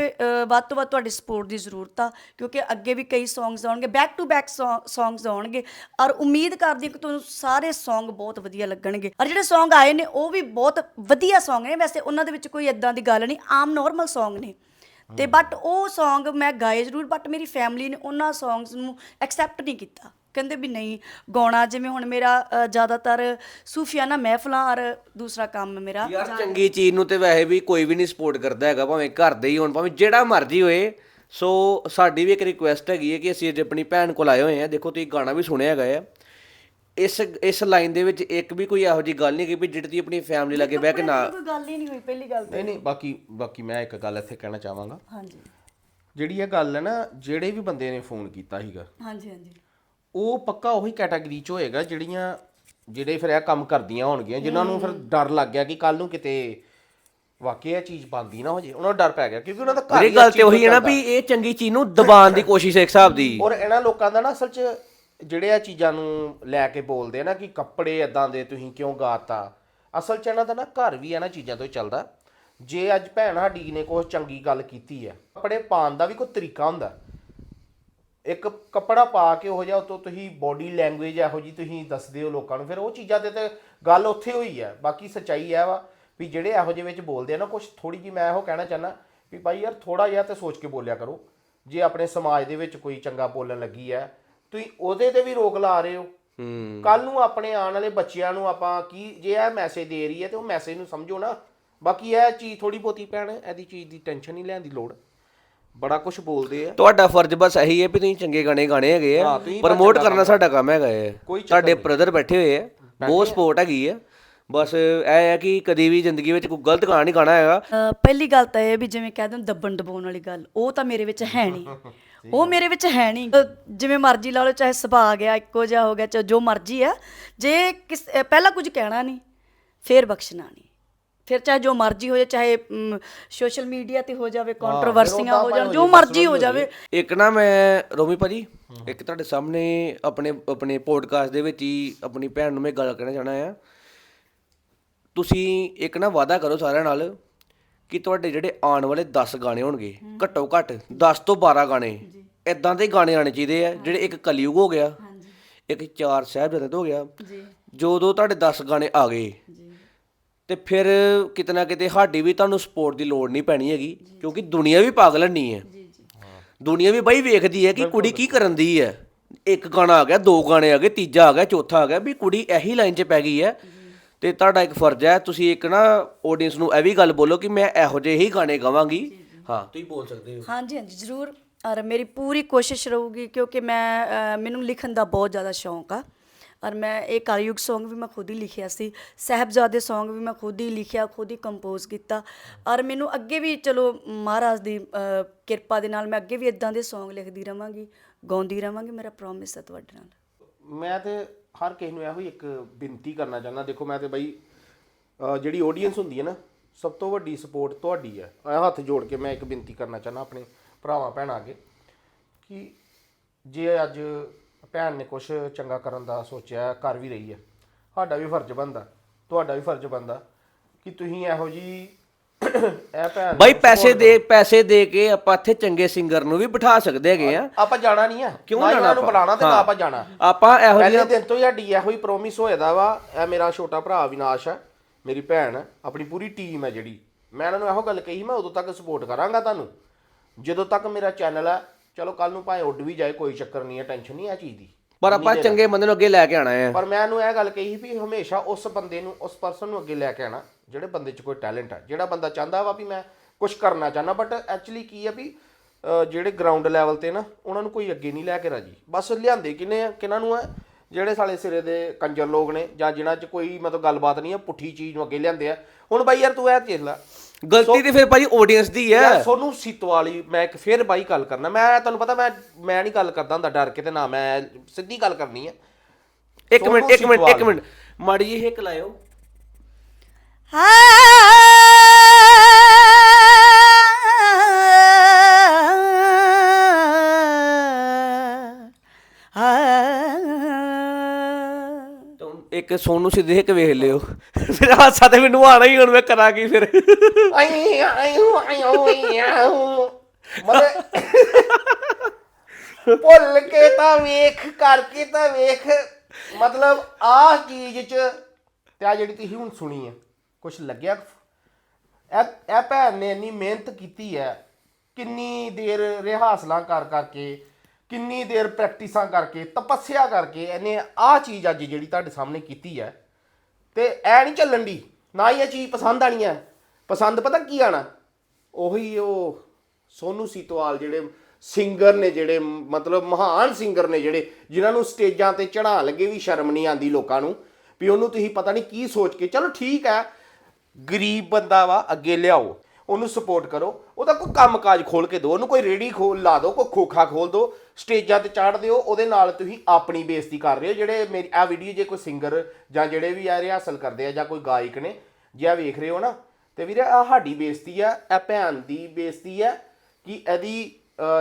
ਵੱਧ ਤੋਂ ਵੱਧ ਤੁਹਾਡੀ ਸਪੋਰਟ ਦੀ ਜ਼ਰੂਰਤ ਆ ਕਿਉਂਕਿ ਅੱਗੇ ਵੀ ਕਈ ਸੌਂਗਸ ਆਉਣਗੇ ਬੈਕ ਟੂ ਬੈਕ ਸੌਂਗਸ ਆਉਣਗੇ। ਔਰ ਉਮੀਦ ਕਰਦੀ ਹਾਂ ਕਿ ਤੁਹਾਨੂੰ ਸਾਰੇ ਸੌਂਗ ਬਹੁਤ ਵਧੀਆ ਲੱਗਣਗੇ। ਔਰ ਜਿਹੜੇ ਸੌਂਗ ਆਏ ਨੇ ਉਹ ਵੀ ਬਹੁਤ ਵਧੀਆ ਸੌਂਗ ਨੇ। ਵੈਸੇ ਉਹਨਾਂ ਦੇ ਵਿੱਚ ਕੋਈ ਇਦਾਂ ਦੀ ਗੱਲ ਨਹੀਂ ਆਮ ਨਾਰਮਲ ਸੌਂਗ ਨੇ। ਤੇ ਬਟ ਉਹ ਸੌਂਗ ਮੈਂ ਗਾਏ ਜ਼ਰੂਰ ਬਟ ਮੇਰੀ ਫੈਮਿਲੀ ਨੇ ਉਹਨਾਂ ਸੌਂਗਸ ਨੂੰ ਐਕਸੈਪਟ ਨਹੀਂ ਕੀਤਾ। ਕਹਿੰਦੇ ਵੀ ਨਹੀਂ ਗਾਉਣਾ ਜਿਵੇਂ ਹੁਣ ਮੇਰਾ ਅ, ਜ਼ਿਆਦਾਤਰ ਸੂਫੀਆਨਾ ਮਹਿਫਲਾਂ ਔਰ ਦੂਸਰਾ ਕੰਮ ਮੇਰਾ। ਯਾਰ ਚੰਗੀ ਚੀਜ਼ ਨੂੰ ਤੇ ਵੈਸੇ ਵੀ ਕੋਈ ਵੀ ਨਹੀਂ ਸਪੋਰਟ ਕਰਦਾ ਹੈਗਾ ਭਾਵੇਂ ਘਰ ਦੇ ਹੀ ਹੋਣ ਭਾਵੇਂ ਜਿਹੜਾ ਮਰਜ਼ੀ ਹੋਏ। ਸੋ ਸਾਡੀ ਵੀ ਇੱਕ ਰਿਕੁਐਸਟ ਹੈਗੀ ਹੈ ਕਿ ਅਸੀਂ ਅੱਜ ਆਪਣੀ ਭੈਣ ਕੋਲ ਆਏ ਹੋਏ ਆ ਦੇਖੋ ਤੁਸੀਂ ਗਾਣਾ ਵੀ ਸੁਣਿਆ ਹੈਗਾ ਆ। ਇਸ ਇਸ ਲਾਈਨ ਦੇ ਵਿੱਚ ਇੱਕ ਵੀ ਕੋਈ ਇਹੋ ਜੀ ਗੱਲ ਨਹੀਂ ਕਿ ਵੀ ਜਿਹੜੀ ਤੁਸੀਂ ਆਪਣੀ ਫੈਮਿਲੀ ਲਾਗੇ ਬਹਿ ਕੇ ਨਾ ਕੋਈ ਗੱਲ ਹੀ ਨਹੀਂ ਹੋਈ ਪਹਿਲੀ ਗੱਲ ਨਹੀਂ ਨਹੀਂ ਬਾਕੀ ਬਾਕੀ ਮੈਂ ਇੱਕ ਗੱਲ ਇੱਥੇ ਕਹਿਣਾ ਚਾਹਾਂਗਾ। ਹਾਂਜੀ। ਜਿਹੜੀ ਇਹ ਗੱਲ ਹੈ ਨਾ ਜਿਹੜੇ ਵੀ ਬੰਦੇ ਨੇ ਫੋਨ ਕੀਤਾ ਸੀਗਾ ਹਾਂਜੀ ਹਾਂਜੀ। ਉਹ ਪੱਕਾ ਉਹੀ ਕੈਟਾਗਰੀ ਚ ਹੋਏਗਾ ਜਿਹੜੀਆਂ ਜਿਹੜੇ ਫਿਰ ਇਹ ਕੰਮ ਕਰਦੀਆਂ ਹੋਣਗੀਆਂ ਜਿਨ੍ਹਾਂ ਨੂੰ ਫਿਰ ਡਰ ਲੱਗ ਗਿਆ ਕਿ ਕੱਲ ਨੂੰ ਕਿਤੇ ਵਾਕਈ ਇਹ ਚੀਜ਼ ਬੰਦੀ ਨਾ ਹੋ ਜੇ। ਉਹਨਾਂ ਨੂੰ ਡਰ ਪੈ ਗਿਆ ਕਿਉਂਕਿ ਉਹਨਾਂ ਦਾ ਘਰ ਮੇਰੀ ਹੀ ਗੱਲ ਤੇ ਉਹੀ ਹੈ ਨਾ ਵੀ ਇਹ ਚੰਗੀ ਚੀਜ਼ ਨੂੰ ਦਬਾਉਣ ਦੀ ਕੋਸ਼ਿਸ਼ ਹੈ ਇੱਕ ਹਿਸਾਬ ਦੀ। ਔਰ ਇਹਨਾਂ ਲੋਕਾਂ ਦਾ ਨਾ ਅਸਲ 'ਚ ਜਿਹੜੇ ਆ ਚੀਜ਼ਾਂ ਨੂੰ ਲੈ ਕੇ ਬੋਲਦੇ ਆ ਨਾ ਕਿ ਕੱਪੜੇ ਇਦਾਂ ਦੇ ਤੁਸੀਂ ਕਿਉਂ ਗਾਤਾ ਅਸਲ 'ਚ ਇਹਨਾਂ ਦਾ ਨਾ ਘਰ ਵੀ ਇਹਨਾਂ ਚੀਜ਼ਾਂ ਤੋਂ ਹੀ ਚੱਲਦਾ। ਜੇ ਅੱਜ ਭੈਣ ਸਾਡੀ ਨੇ ਕੋਈ ਚੰਗੀ ਗੱਲ ਕੀਤੀ ਹੈ ਕੱਪੜੇ ਪਾਉਣ ਦਾ ਵੀ ਕੋਈ ਤਰੀਕਾ ਹੁੰਦਾ। ਇੱਕ ਕੱਪੜਾ ਪਾ ਕੇ ਉਹ ਜਿਹਾ ਉਤੋਂ ਤੁਸੀਂ ਬੋਡੀ ਲੈਂਗੁਏਜ ਇਹੋ ਜੀ ਤੁਸੀਂ ਦੱਸਦੇ ਹੋ ਲੋਕਾਂ ਨੂੰ ਫਿਰ ਉਹ ਚੀਜ਼ਾਂ ਤੇ ਤੇ ਗੱਲ ਉੱਥੇ ਹੋਈ ਹੈ ਬਾਕੀ ਸੱਚਾਈ ਹੈ ਵਾ ਵੀ ਜਿਹੜੇ ਇਹੋ ਜਿਹੇ ਵਿੱਚ ਬੋਲਦੇ ਆ ਨਾ ਕੁਝ ਥੋੜੀ ਜੀ ਮੈਂ ਇਹੋ ਕਹਿਣਾ ਚਾਹਨਾ ਵੀ ਭਾਈ ਯਾਰ ਥੋੜਾ ਜਿਹਾ ਤੇ ਸੋਚ ਕੇ ਬੋਲਿਆ ਕਰੋ ਜੇ ਆਪਣੇ ਸਮਾਜ ਦੇ ਵਿੱਚ ਕੋਈ ਚੰਗਾ ਬੋਲਣ ਲੱਗੀ ਹੈ ਤੁਸੀਂ ਉਹਦੇ ਤੇ ਵੀ ਰੋਕ ਲਾ ਰਹੇ ਹੋ। ਕੱਲ ਨੂੰ ਆਪਣੇ ਆਉਣ ਵਾਲੇ ਬੱਚਿਆਂ ਨੂੰ ਆਪਾਂ ਕੀ ਜੇ ਇਹ ਮੈਸੇਜ ਦੇ ਰਹੀ ਹੈ ਤੇ ਉਹ ਮੈਸੇਜ ਨੂੰ ਸਮਝੋ ਨਾ ਬਾਕੀ ਇਹ ਚੀਜ਼ ਥੋੜੀ ਬਹੁਤੀ ਭੈਣ ਇਹਦੀ ਚੀਜ਼ ਦੀ ਟੈਨਸ਼ਨ ਨਹੀਂ ਲੈਣ ਦੀ ਲੋੜ। ਬੜਾ ਕੁਝ ਬੋਲਦੇ ਆ। ਤੁਹਾਡਾ ਫਰਜ਼ ਬਸ ਇਹੀ ਹੈ ਵੀ ਤੁਸੀਂ ਚੰਗੇ ਗਾਣੇ ਗਾਣੇ ਹੈਗੇ ਆ। ਪ੍ਰਮੋਟ ਕਰਨਾ ਸਾਡਾ ਕੰਮ ਹੈਗਾ ਹੈ ਤੁਹਾਡੇ ਬ੍ਰਦਰ ਬੈਠੇ ਹੋਏ ਆ ਬਹੁਤ ਸਪੋਰਟ ਹੈਗੀ ਆ। ਬਸ ਇਹ ਹੈ ਕਿ ਕਦੀ ਵੀ ਜ਼ਿੰਦਗੀ ਵਿੱਚ ਕੋਈ ਗਲਤ ਗਾਣਾ ਨਹੀਂ ਗਾਣਾ ਹੈਗਾ। ਪਹਿਲੀ ਗੱਲ ਤਾਂ ਇਹ ਵੀ ਜਿਵੇਂ ਕਹਿ ਦਿੰਦੇ ਦੱਬਣ ਦਬਾਉਣ ਵਾਲੀ ਗੱਲ ਉਹ ਤਾਂ ਮੇਰੇ ਵਿੱਚ ਹੈ ਨਹੀਂ। ਉਹ ਮੇਰੇ ਵਿੱਚ ਹੈ ਨਹੀਂ। ਜਿਵੇਂ ਮਰਜ਼ੀ ਲਾ ਲਓ ਚਾਹੇ ਸੁਭਾਅ ਗਿਆ ਇੱਕੋ ਜਿਹਾ ਹੋ ਗਿਆ ਚਾਹੇ ਜੋ ਮਰਜ਼ੀ ਆ ਜੇ ਪਹਿਲਾਂ ਕੁਝ ਕਹਿਣਾ ਨਹੀਂ ਫੇਰ ਬਖਸ਼ਣਾ ਨਹੀਂ। ਫਿਰ ਚਾਹੇ ਜੋ ਮਰਜ਼ੀ ਹੋ ਜਾਏ ਚਾਹੇ ਸੋਸ਼ਲ ਮੀਡੀਆ ਤੇ ਹੋ ਜਾਵੇ ਕੰਟਰੋਵਰਸੀਆਂ ਹੋ ਜਾਣ ਜੋ ਮਰਜ਼ੀ ਹੋ ਜਾਵੇ। ਇੱਕ ਨਾ ਮੈਂ ਰੋਮੀ ਭਾਜੀ ਇੱਕ ਤੁਹਾਡੇ ਸਾਹਮਣੇ ਆਪਣੇ ਆਪਣੇ ਪੋਡਕਾਸਟ ਦੇ ਵਿੱਚ ਹੀ ਆਪਣੀ ਭੈਣ ਨੂੰ ਮੈਂ ਗੱਲ ਕਹਿਣਾ ਚਾਹਣਾ ਆ ਤੁਸੀਂ ਇੱਕ ਨਾ ਵਾਅਦਾ ਕਰੋ ਸਾਰਿਆਂ ਨਾਲ ਕਿ ਤੁਹਾਡੇ ਜਿਹੜੇ ਆਉਣ ਵਾਲੇ 10 ਗਾਣੇ ਹੋਣਗੇ ਘੱਟੋ ਘੱਟ 10 ਤੋਂ 12 ਗਾਣੇ ਇਦਾਂ ਦੇ ਗਾਣੇ ਆਣੇ ਚਾਹੀਦੇ ਆ ਜਿਹੜੇ ਇੱਕ ਕਲਯੁਗ ਹੋ ਗਿਆ ਇੱਕ ਚਾਰ ਸਾਹਿਬਜ਼ਾਦੇ ਤੋਂ ਹੋ ਗਿਆ। ਜੀ। ਜਦੋਂ ਤੁਹਾਡੇ 10 ਗਾਣੇ ਆ ਗਏ ਜੀ। ਤੇ ਫਿਰ ਕਿਤੇ ਨਾ ਕਿਤੇ ਸਾਡੀ ਵੀ ਤੁਹਾਨੂੰ ਸਪੋਰਟ ਦੀ ਲੋੜ ਨਹੀਂ ਪੈਣੀ ਹੈਗੀ ਕਿਉਂਕਿ ਦੁਨੀਆ ਵੀ ਪਾਗਲ ਨਹੀਂ ਹੈ। ਜੀ ਜੀ। ਦੁਨੀਆ ਵੀ ਬਈ ਵੇਖਦੀ ਹੈ ਕਿ ਕੁੜੀ ਕੀ ਕਰਨ ਦੀ ਹੈ। ਇੱਕ ਗਾਣਾ ਆ ਗਿਆ ਦੋ ਗਾਣੇ ਆ ਗਏ ਤੀਜਾ ਆ ਗਿਆ ਚੌਥਾ ਆ ਗਿਆ ਵੀ ਕੁੜੀ ਇਹੀ ਲਾਈਨ 'ਚ ਪੈ ਗਈ ਹੈ। ਤੇ ਤੁਹਾਡਾ ਇੱਕ ਫਰਜ਼ ਹੈ ਤੁਸੀਂ ਇੱਕ ਨਾ ਆਡੀਅנס ਨੂੰ ਇਹ ਵੀ ਗੱਲ ਬੋਲੋ ਕਿ ਮੈਂ ਇਹੋ ਜਿਹੇ ਹੀ ਗਾਣੇ ਗਾਵਾਂਗੀ। ਹਾਂ ਤੁਸੀਂ ਬੋਲ ਸਕਦੇ ਹੋ। ਹਾਂਜੀ ਹਾਂਜੀ ਜ਼ਰੂਰ। ਔਰ ਮੇਰੀ ਪੂਰੀ ਕੋਸ਼ਿਸ਼ ਰਹੂਗੀ ਕਿਉਂਕਿ ਮੈਂ ਮੈਨੂੰ ਲਿਖਣ ਦਾ ਬਹੁਤ ਜ਼ਿਆਦਾ ਸ਼ੌਂਕ ਆ। ਔਰ ਮੈਂ ਇਹ ਕਲਯੁਗ Song ਵੀ ਮੈਂ ਖੁਦ ਹੀ ਲਿਖਿਆ ਸੀ, ਸਹਿਬਜ਼ਾਦੇ Song ਵੀ ਮੈਂ ਖੁਦ ਹੀ ਲਿਖਿਆ, ਖੁਦ ਹੀ ਕੰਪੋਜ਼ ਕੀਤਾ ਔਰ ਮੈਨੂੰ ਅੱਗੇ ਵੀ ਚਲੋ ਮਹਾਰਾਜ ਦੀ ਕਿਰਪਾ ਦੇ ਨਾਲ ਮੈਂ ਅੱਗੇ ਵੀ ਇਦਾਂ ਦੇ Song ਲਿਖਦੀ ਰਵਾਂਗੀ, ਗਾਉਂਦੀ ਰਵਾਂਗੀ, ਮੇਰਾ ਪ੍ਰੋਮਿਸ ਹੈ ਤੁਹਾਡੇ ਨਾਲ। ਮੈਂ ਤੇ ਹਰ ਕਿਸੇ ਨੂੰ ਇਹੋ ਹੀ ਇੱਕ ਬੇਨਤੀ ਕਰਨਾ ਚਾਹੁੰਦਾ, ਦੇਖੋ ਮੈਂ ਤੇ ਬਈ ਜਿਹੜੀ ਆਡੀਅנס ਹੁੰਦੀ ਹੈ ਨਾ, ਸਭ ਤੋਂ ਵੱਡੀ ਸਪੋਰਟ ਤੁਹਾਡੀ ਹੈ। ਇਹ ਹੱਥ ਜੋੜ ਕੇ ਮੈਂ ਇੱਕ ਬੇਨਤੀ ਕਰਨਾ ਚਾਹੁੰਦਾ ਆਪਣੇ ਭਰਾਵਾਂ, ਭੈਣਾਂ ਅੱਗੇ ਕਿ ਜੇ ਅੱਜ ਭੈਣ ਨੇ ਕੁਝ ਚੰਗਾ ਕਰਨ ਦਾ ਸੋਚਿਆ ਕਰ ਵੀ ਰਹੀ ਹੈ ਸਾਡਾ ਵੀ ਫਰਜ਼ ਬਣਦਾ ਤੁਹਾਡਾ ਵੀ ਫਰਜ਼ ਬਣਦਾ ਕਿ ਤੁਸੀਂ ਇਹੋ ਜੀ ਇਹ ਭੈਣ ਬਾਈ ਨੂੰ ਪੈਸੇ support ਦੇ ਪੈਸੇ ਦੇ ਕੇ ਆਪਾਂ ਇੱਥੇ ਚੰਗੇ ਸਿੰਗਰ ਨੂੰ ਵੀ ਬਿਠਾ ਸਕਦੇ ਹੈਗੇ ਆ। ਆਪਾਂ ਜਾਣਾ ਨਹੀਂ ਆ। ਕਿਉਂ ਨਾ ਜਾਣਾ ਉਹਨਾਂ ਨੂੰ ਆਪਾਂ? ਬੁਲਾਣਾ ਤੇ ਨਾ ਹਾਂ। ਆਪਾਂ ਜਾਣਾ। ਆਪਾਂ ਇਹੋ ਪਹਿਲੇ ਦਿਨ ਤੋਂ ਹੀ ਸਾਡੀ ਇਹੋ ਹੀ ਪ੍ਰੋਮਿਸ ਹੋਇਦਾ ਵਾ ਇਹ ਮੇਰਾ ਛੋਟਾ ਭਰਾ ਵਿਨਾਸ਼ ਹੈ ਮੇਰੀ ਭੈਣ ਆਪਣੀ ਪੂਰੀ ਟੀਮ ਹੈ ਜਿਹੜੀ। ਮੈਂ ਇਹਨਾਂ ਨੂੰ ਇਹੋ ਗੱਲ ਕਹੀ ਮੈਂ ਉਦੋਂ ਤੱਕ ਸਪੋਰਟ ਕਰਾਂਗਾ ਤੁਹਾਨੂੰ। ਜਦੋਂ ਤੱਕ ਮੇਰਾ ਚੈਨਲ ਹੈ ਚਲੋ ਕੱਲ ਨੂੰ ਭਾਵੇਂ ਉੱਡ ਵੀ ਜਾਏ ਕੋਈ ਚੱਕਰ ਨਹੀਂ ਹੈ ਟੈਨਸ਼ਨ ਨਹੀਂ ਹੈ ਚੀਜ਼ ਦੀ। ਪਰ ਆਪਾਂ ਚੰਗੇ ਬੰਦੇ ਨੂੰ ਅੱਗੇ ਲੈ ਕੇ ਆਣਾ ਹੈ। ਪਰ ਮੈਂ ਇਹਨੂੰ ਇਹ ਗੱਲ ਕਹੀ ਵੀ ਹਮੇਸ਼ਾ ਉਸ ਬੰਦੇ ਨੂੰ ਉਸ ਪਰਸਨ ਨੂੰ ਅੱਗੇ ਲੈ ਕੇ ਆਣਾ ਜਿਹੜੇ ਬੰਦੇ 'ਚ ਕੋਈ ਟੈਲੈਂਟ ਹੈ ਜਿਹੜਾ ਬੰਦਾ ਚਾਹੁੰਦਾ ਵਾ ਵੀ ਮੈਂ ਕੁਝ ਕਰਨਾ ਚਾਹੁੰਦਾ ਬਟ ਐਕਚੁਅਲੀ ਕੀ ਹੈ ਵੀ ਜਿਹੜੇ ਗਰਾਊਂਡ ਲੈਵਲ ਤੇ ਨਾ ਉਹਨਾਂ ਨੂੰ ਕੋਈ ਅੱਗੇ ਨਹੀਂ ਲੈ ਕੇ ਰਾਜੀ। ਬਸ ਲਿਆਂਦੇ ਕਿਨੇ ਆ ਕਿਹਨਾਂ ਨੂੰ ਹੈ ਜਿਹੜੇ ਸਾਲੇ ਸਿਰੇ ਦੇ ਕੰਜਰ ਲੋਕ ਨੇ ਜਾਂ ਜਿਨ੍ਹਾਂ 'ਚ ਕੋਈ ਮਤਲਬ ਗੱਲਬਾਤ ਨਹੀਂ ਹੈ ਪੁੱਠੀ ਚੀਜ਼ ਨੂੰ ਅੱਗੇ ਲਿਆਂਦੇ ਆ। ਹੁਣ ਬਾਈ ਯਾਰ ਤੂੰ ਇਹ ਦੇਖ ਲੈ ਗਲਤੀ ਤੇ ਫਿਰ ਭਾਜੀ ਆਡੀਅנס ਦੀ ਹੈ। ਯਾਰ ਸੋਨੂੰ ਸੀਤਵਾਲੀ ਮੈਂ ਇੱਕ ਫੇਰ ਬਾਈ ਗੱਲ ਕਰਨਾ। ਮੈਂ ਤੁਹਾਨੂੰ ਪਤਾ ਮੈਂ ਮੈਂ ਨਹੀਂ ਗੱਲ ਕਰਦਾ ਹੁੰਦਾ ਡਰ ਕੇ ਤੇ ਨਾ ਮੈਂ ਸਿੱਧੀ ਗੱਲ ਕਰਨੀ ਹੈ ਇੱਕ ਮਿੰਟ ਇੱਕ ਮਿੰਟ ਇੱਕ। ਮਿੰਟ। ਮਾੜੀ ਜਿਹੀ ਹਿੱਕ ਲਾਇਓ। ਇੱਕ ਸੋਨੂੰ ਸਿੱਧੇ ਹਿੱਕ ਵੇਖ ਲਿਓ ਫਿਰ ਹਾਸਾ ਤੇ ਮੈਨੂੰ ਆਣਾ ਹੀ ਹੁਣ ਮੈਂ ਕਰਾਂ ਕੀ ਫਿਰ ਆਈ ਆਈ ਆਈ ਆਈ ਮਤਲਬ ਭੁੱਲ ਕੇ ਤਾਂ ਵੇਖ ਕਰਕੇ ਤਾਂ ਵੇਖ ਮਤਲਬ ਆਹ ਚੀਜ਼ ਚ ਤੇ ਆ ਜਿਹੜੀ ਤੁਸੀਂ ਹੁਣ ਸੁਣੀ ਹੈ ਕੁਝ ਲੱਗਿਆ ਇਹ ਇਹ ਭੈਣ ਨੇ ਇੰਨੀ ਮਿਹਨਤ ਕੀਤੀ ਹੈ ਕਿੰਨੀ ਦੇਰ ਰਿਹਾਸਲਾਂ ਕਰ ਕਰਕੇ ਕਿੰਨੀ ਦੇਰ ਪ੍ਰੈਕਟਿਸਾਂ ਕਰਕੇ, ਤਪੱਸਿਆ ਕਰਕੇ ਇਹਨੇ ਆਹ ਚੀਜ਼ ਅੱਜ ਜਿਹੜੀ ਤੁਹਾਡੇ ਸਾਹਮਣੇ ਕੀਤੀ ਹੈ। ਤੇ ਐ ਨਹੀਂ ਚੱਲਣ ਦੀ, ਨਾ ਹੀ ਇਹ ਚੀਜ਼ ਪਸੰਦ ਆਣੀ ਹੈ। ਪਸੰਦ ਪਤਾ ਕੀ ਆਣਾ ਉਹੀ ਉਹ ਸੋਨੂ ਸੀਤਵਾਲ ਜਿਹੜੇ ਸਿੰਗਰ ਨੇ, ਜਿਹੜੇ ਮਤਲਬ ਮਹਾਨ ਸਿੰਗਰ ਨੇ ਜਿਹੜੇ, ਜਿਨ੍ਹਾਂ ਨੂੰ ਸਟੇਜਾਂ ਤੇ ਚੜਾਉਣ ਲੱਗੇ ਵੀ ਸ਼ਰਮ ਨਹੀਂ ਆਂਦੀ ਲੋਕਾਂ ਨੂੰ, ਵੀ ਉਹਨੂੰ ਤੁਸੀਂ ਪਤਾ ਨਹੀਂ ਕੀ ਸੋਚ ਕੇ, ਚਲੋ ਠੀਕ ਹੈ, ਗਰੀਬ ਬੰਦਾ ਵਾ, ਅੱਗੇ ਲਿਆਓ, ਉਹਨੂੰ ਸਪੋਰਟ ਕਰੋ, ਉਹਦਾ ਕੋਈ ਕੰਮਕਾਜ ਖੋਲ ਕੇ ਦਿਓ, ਉਹਨੂੰ ਕੋਈ ਰੇੜੀ ਖੋਲ, ਲਾ ਦਿਓ, ਕੋਈ ਖੋਖਾ ਖੋਲ ਦਿਓ ਸਟੇਜਾਂ ਤੇ ਚਾੜਦੇ ਹੋ, ਉਹਦੇ ਨਾਲ ਤੁਸੀਂ ਆਪਣੀ ਬੇਇੱਜ਼ਤੀ ਕਰ ਰਹੇ ਹੋ। ਜਿਹੜੇ ਮੇਰੀ ਆ ਵੀਡੀਓ ਜੇ ਕੋਈ ਸਿੰਗਰ ਜਾਂ ਜਿਹੜੇ ਵੀ ਆ ਰਿਹਾਸਲ ਕਰਦੇ ਆ ਜਾਂ ਕੋਈ ਗਾਇਕ ਨੇ, ਜੇ ਆ ਵੇਖ ਰਹੇ ਹੋ ਨਾ, ਤੇ ਵੀਰੇ ਆ ਸਾਡੀ ਬੇਇੱਜ਼ਤੀ ਆ, ਇਹ ਭੈਣ ਦੀ ਬੇਇੱਜ਼ਤੀ ਆ ਕਿ ਇਹਦੀ